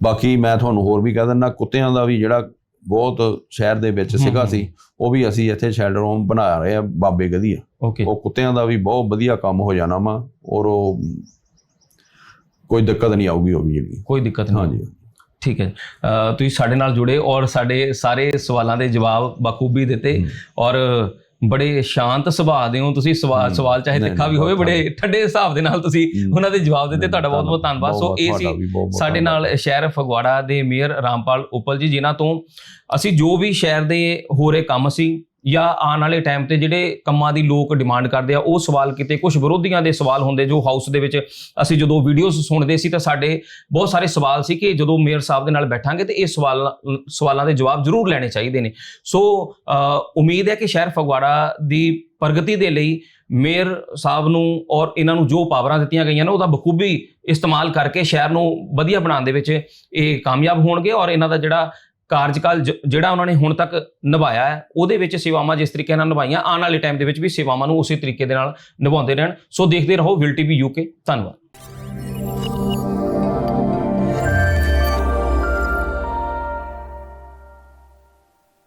ਬਾਕੀ ਮੈਂ ਤੁਹਾਨੂੰ ਹੋਰ ਵੀ ਕਹਿ ਦਿੰਦਾ ਕੁੱਤਿਆਂ ਦਾ ਵੀ ਜਿਹੜਾ ਬਹੁਤ ਸ਼ਹਿਰ ਦੇ ਵਿੱਚ ਸੀਗਾ। ਸੀ ਉਹ ਵੀ ਅਸੀਂ ਇੱਥੇ ਸ਼ੈਲਟਰ ਹੋਮ ਬਣਾ ਰਹੇ ਆ ਬਾਬੇ ਗਦੀਆ ਓਕੇ। ਉਹ ਕੁੱਤਿਆਂ ਦਾ ਵੀ ਬਹੁਤ ਵਧੀਆ ਕੰਮ ਹੋ ਜਾਣਾ ਵਾ ਔਰ ਉਹ ਕੋਈ ਦਿੱਕਤ ਨਹੀਂ ਆਊਗੀ ਉਹ ਵੀ ਜਿਹੜੀ। ਕੋਈ ਦਿੱਕਤ ਨਹੀਂ। ਹਾਂਜੀ। ਠੀਕ ਹੈ ਤੁਸੀਂ ਸਾਡੇ ਨਾਲ ਜੁੜੇ ਔਰ ਸਾਡੇ ਸਾਰੇ ਸਵਾਲਾਂ ਦੇ ਜਵਾਬ ਬਖੂਬੀ ਦਿੱਤੇ। ਔਰ ਬੜੇ ਸ਼ਾਂਤ ਸੁਭਾਅ ਦੇ ਹੋ ਤੁਸੀਂ ਸਵਾਲ। ਸਵਾਲ ਚਾਹੇ ਤਿੱਖਾ ਵੀ ਹੋਵੇ ਬੜੇ ਠੰਡੇ ਹਿਸਾਬ ਦੇ ਨਾਲ ਤੁਸੀਂ। ਉਹਨਾਂ ਦੇ ਜਵਾਬ ਦਿੱਤੇ ਤੁਹਾਡਾ ਬਹੁਤ ਬਹੁਤ ਧੰਨਵਾਦ ਸੋ ਇਹ ਸੀ ਸਾਡੇ। ਨਾਲ ਸ਼ਹਿਰ ਫਗਵਾੜਾ ਦੇ ਮੇਅਰ ਰਾਮਪਾਲ ਉਪਲ ਜੀ ਜਿਨ੍ਹਾਂ ਤੋਂ ਅਸੀਂ ਜੋ ਵੀ ਸ਼ਹਿਰ ਦੇ ਹੋ ਰਹੇ ਕੰਮ ਸੀ ਜਾਂ ਆਉਣ ਵਾਲੇ ਟਾਈਮ ਤੇ ਜਿਹੜੇ ਕੰਮਾਂ ਦੀ ਲੋਕ ਡਿਮਾਂਡ ਕਰਦੇ ਆ, ਉਹ ਸਵਾਲ ਕਿਤੇ ਕੁਝ ਵਿਰੋਧੀਆਂ ਦੇ ਸਵਾਲ ਹੁੰਦੇ ਜੋ ਹਾਊਸ ਦੇ ਵਿੱਚ ਅਸੀਂ ਜਦੋਂ ਵੀਡੀਓਜ਼ ਸੁਣਦੇ ਸੀ ਤਾਂ ਸਾਡੇ ਬਹੁਤ ਸਾਰੇ ਸਵਾਲ ਸੀ ਕਿ ਜਦੋਂ ਮੇਅਰ ਸਾਹਿਬ ਦੇ ਨਾਲ ਬੈਠਾਂਗੇ ਤੇ ਇਹ ਸਵਾਲ, ਸਵਾਲਾਂ ਦੇ ਜਵਾਬ ਜ਼ਰੂਰ ਲੈਣੇ ਚਾਹੀਦੇ ਨੇ। ਸੋ ਉਮੀਦ ਹੈ ਕਿ ਸ਼ਹਿਰ ਫਗਵਾੜਾ ਦੀ ਪ੍ਰਗਤੀ ਦੇ ਲਈ ਮੇਅਰ ਸਾਹਿਬ ਨੂੰ ਔਰ ਇਹਨਾਂ ਨੂੰ ਜੋ ਪਾਵਰਾਂ ਦਿੱਤੀਆਂ ਗਈਆਂ ਨੇ, ਉਹਦਾ ਬਖੂਬੀ ਇਸਤੇਮਾਲ ਕਰਕੇ ਸ਼ਹਿਰ ਨੂੰ ਵਧੀਆ ਬਣਾਉਣ ਦੇ ਵਿੱਚ ਇਹ ਕਾਮਯਾਬ ਹੋਣਗੇ ਔਰ ਇਹਨਾਂ ਦਾ ਜਿਹੜਾ ਕਾਰਜਕਾਲ ਜ- ਜਿਹੜਾ ਉਹਨਾਂ ਨੇ ਹੁਣ ਤੱਕ ਨਿਭਾਇਆ ਹੈ, ਉਹਦੇ ਵਿੱਚ ਸੇਵਾਵਾਂ ਜਿਸ ਤਰੀਕੇ ਨਾਲ ਨਿਭਾਈਆਂ, ਆਉਣ ਵਾਲੇ ਟਾਈਮ ਦੇ ਵਿੱਚ ਵੀ ਸੇਵਾਵਾਂ ਨੂੰ ਉਸੇ ਤਰੀਕੇ ਦੇ ਨਾਲ ਨਿਭਾਉਂਦੇ ਰਹਿਣ। ਸੋ ਦੇਖਦੇ ਰਹੋ ਵਿਲ ਟੀਵੀ ਯੂਕੇ ਧੰਨਵਾਦ।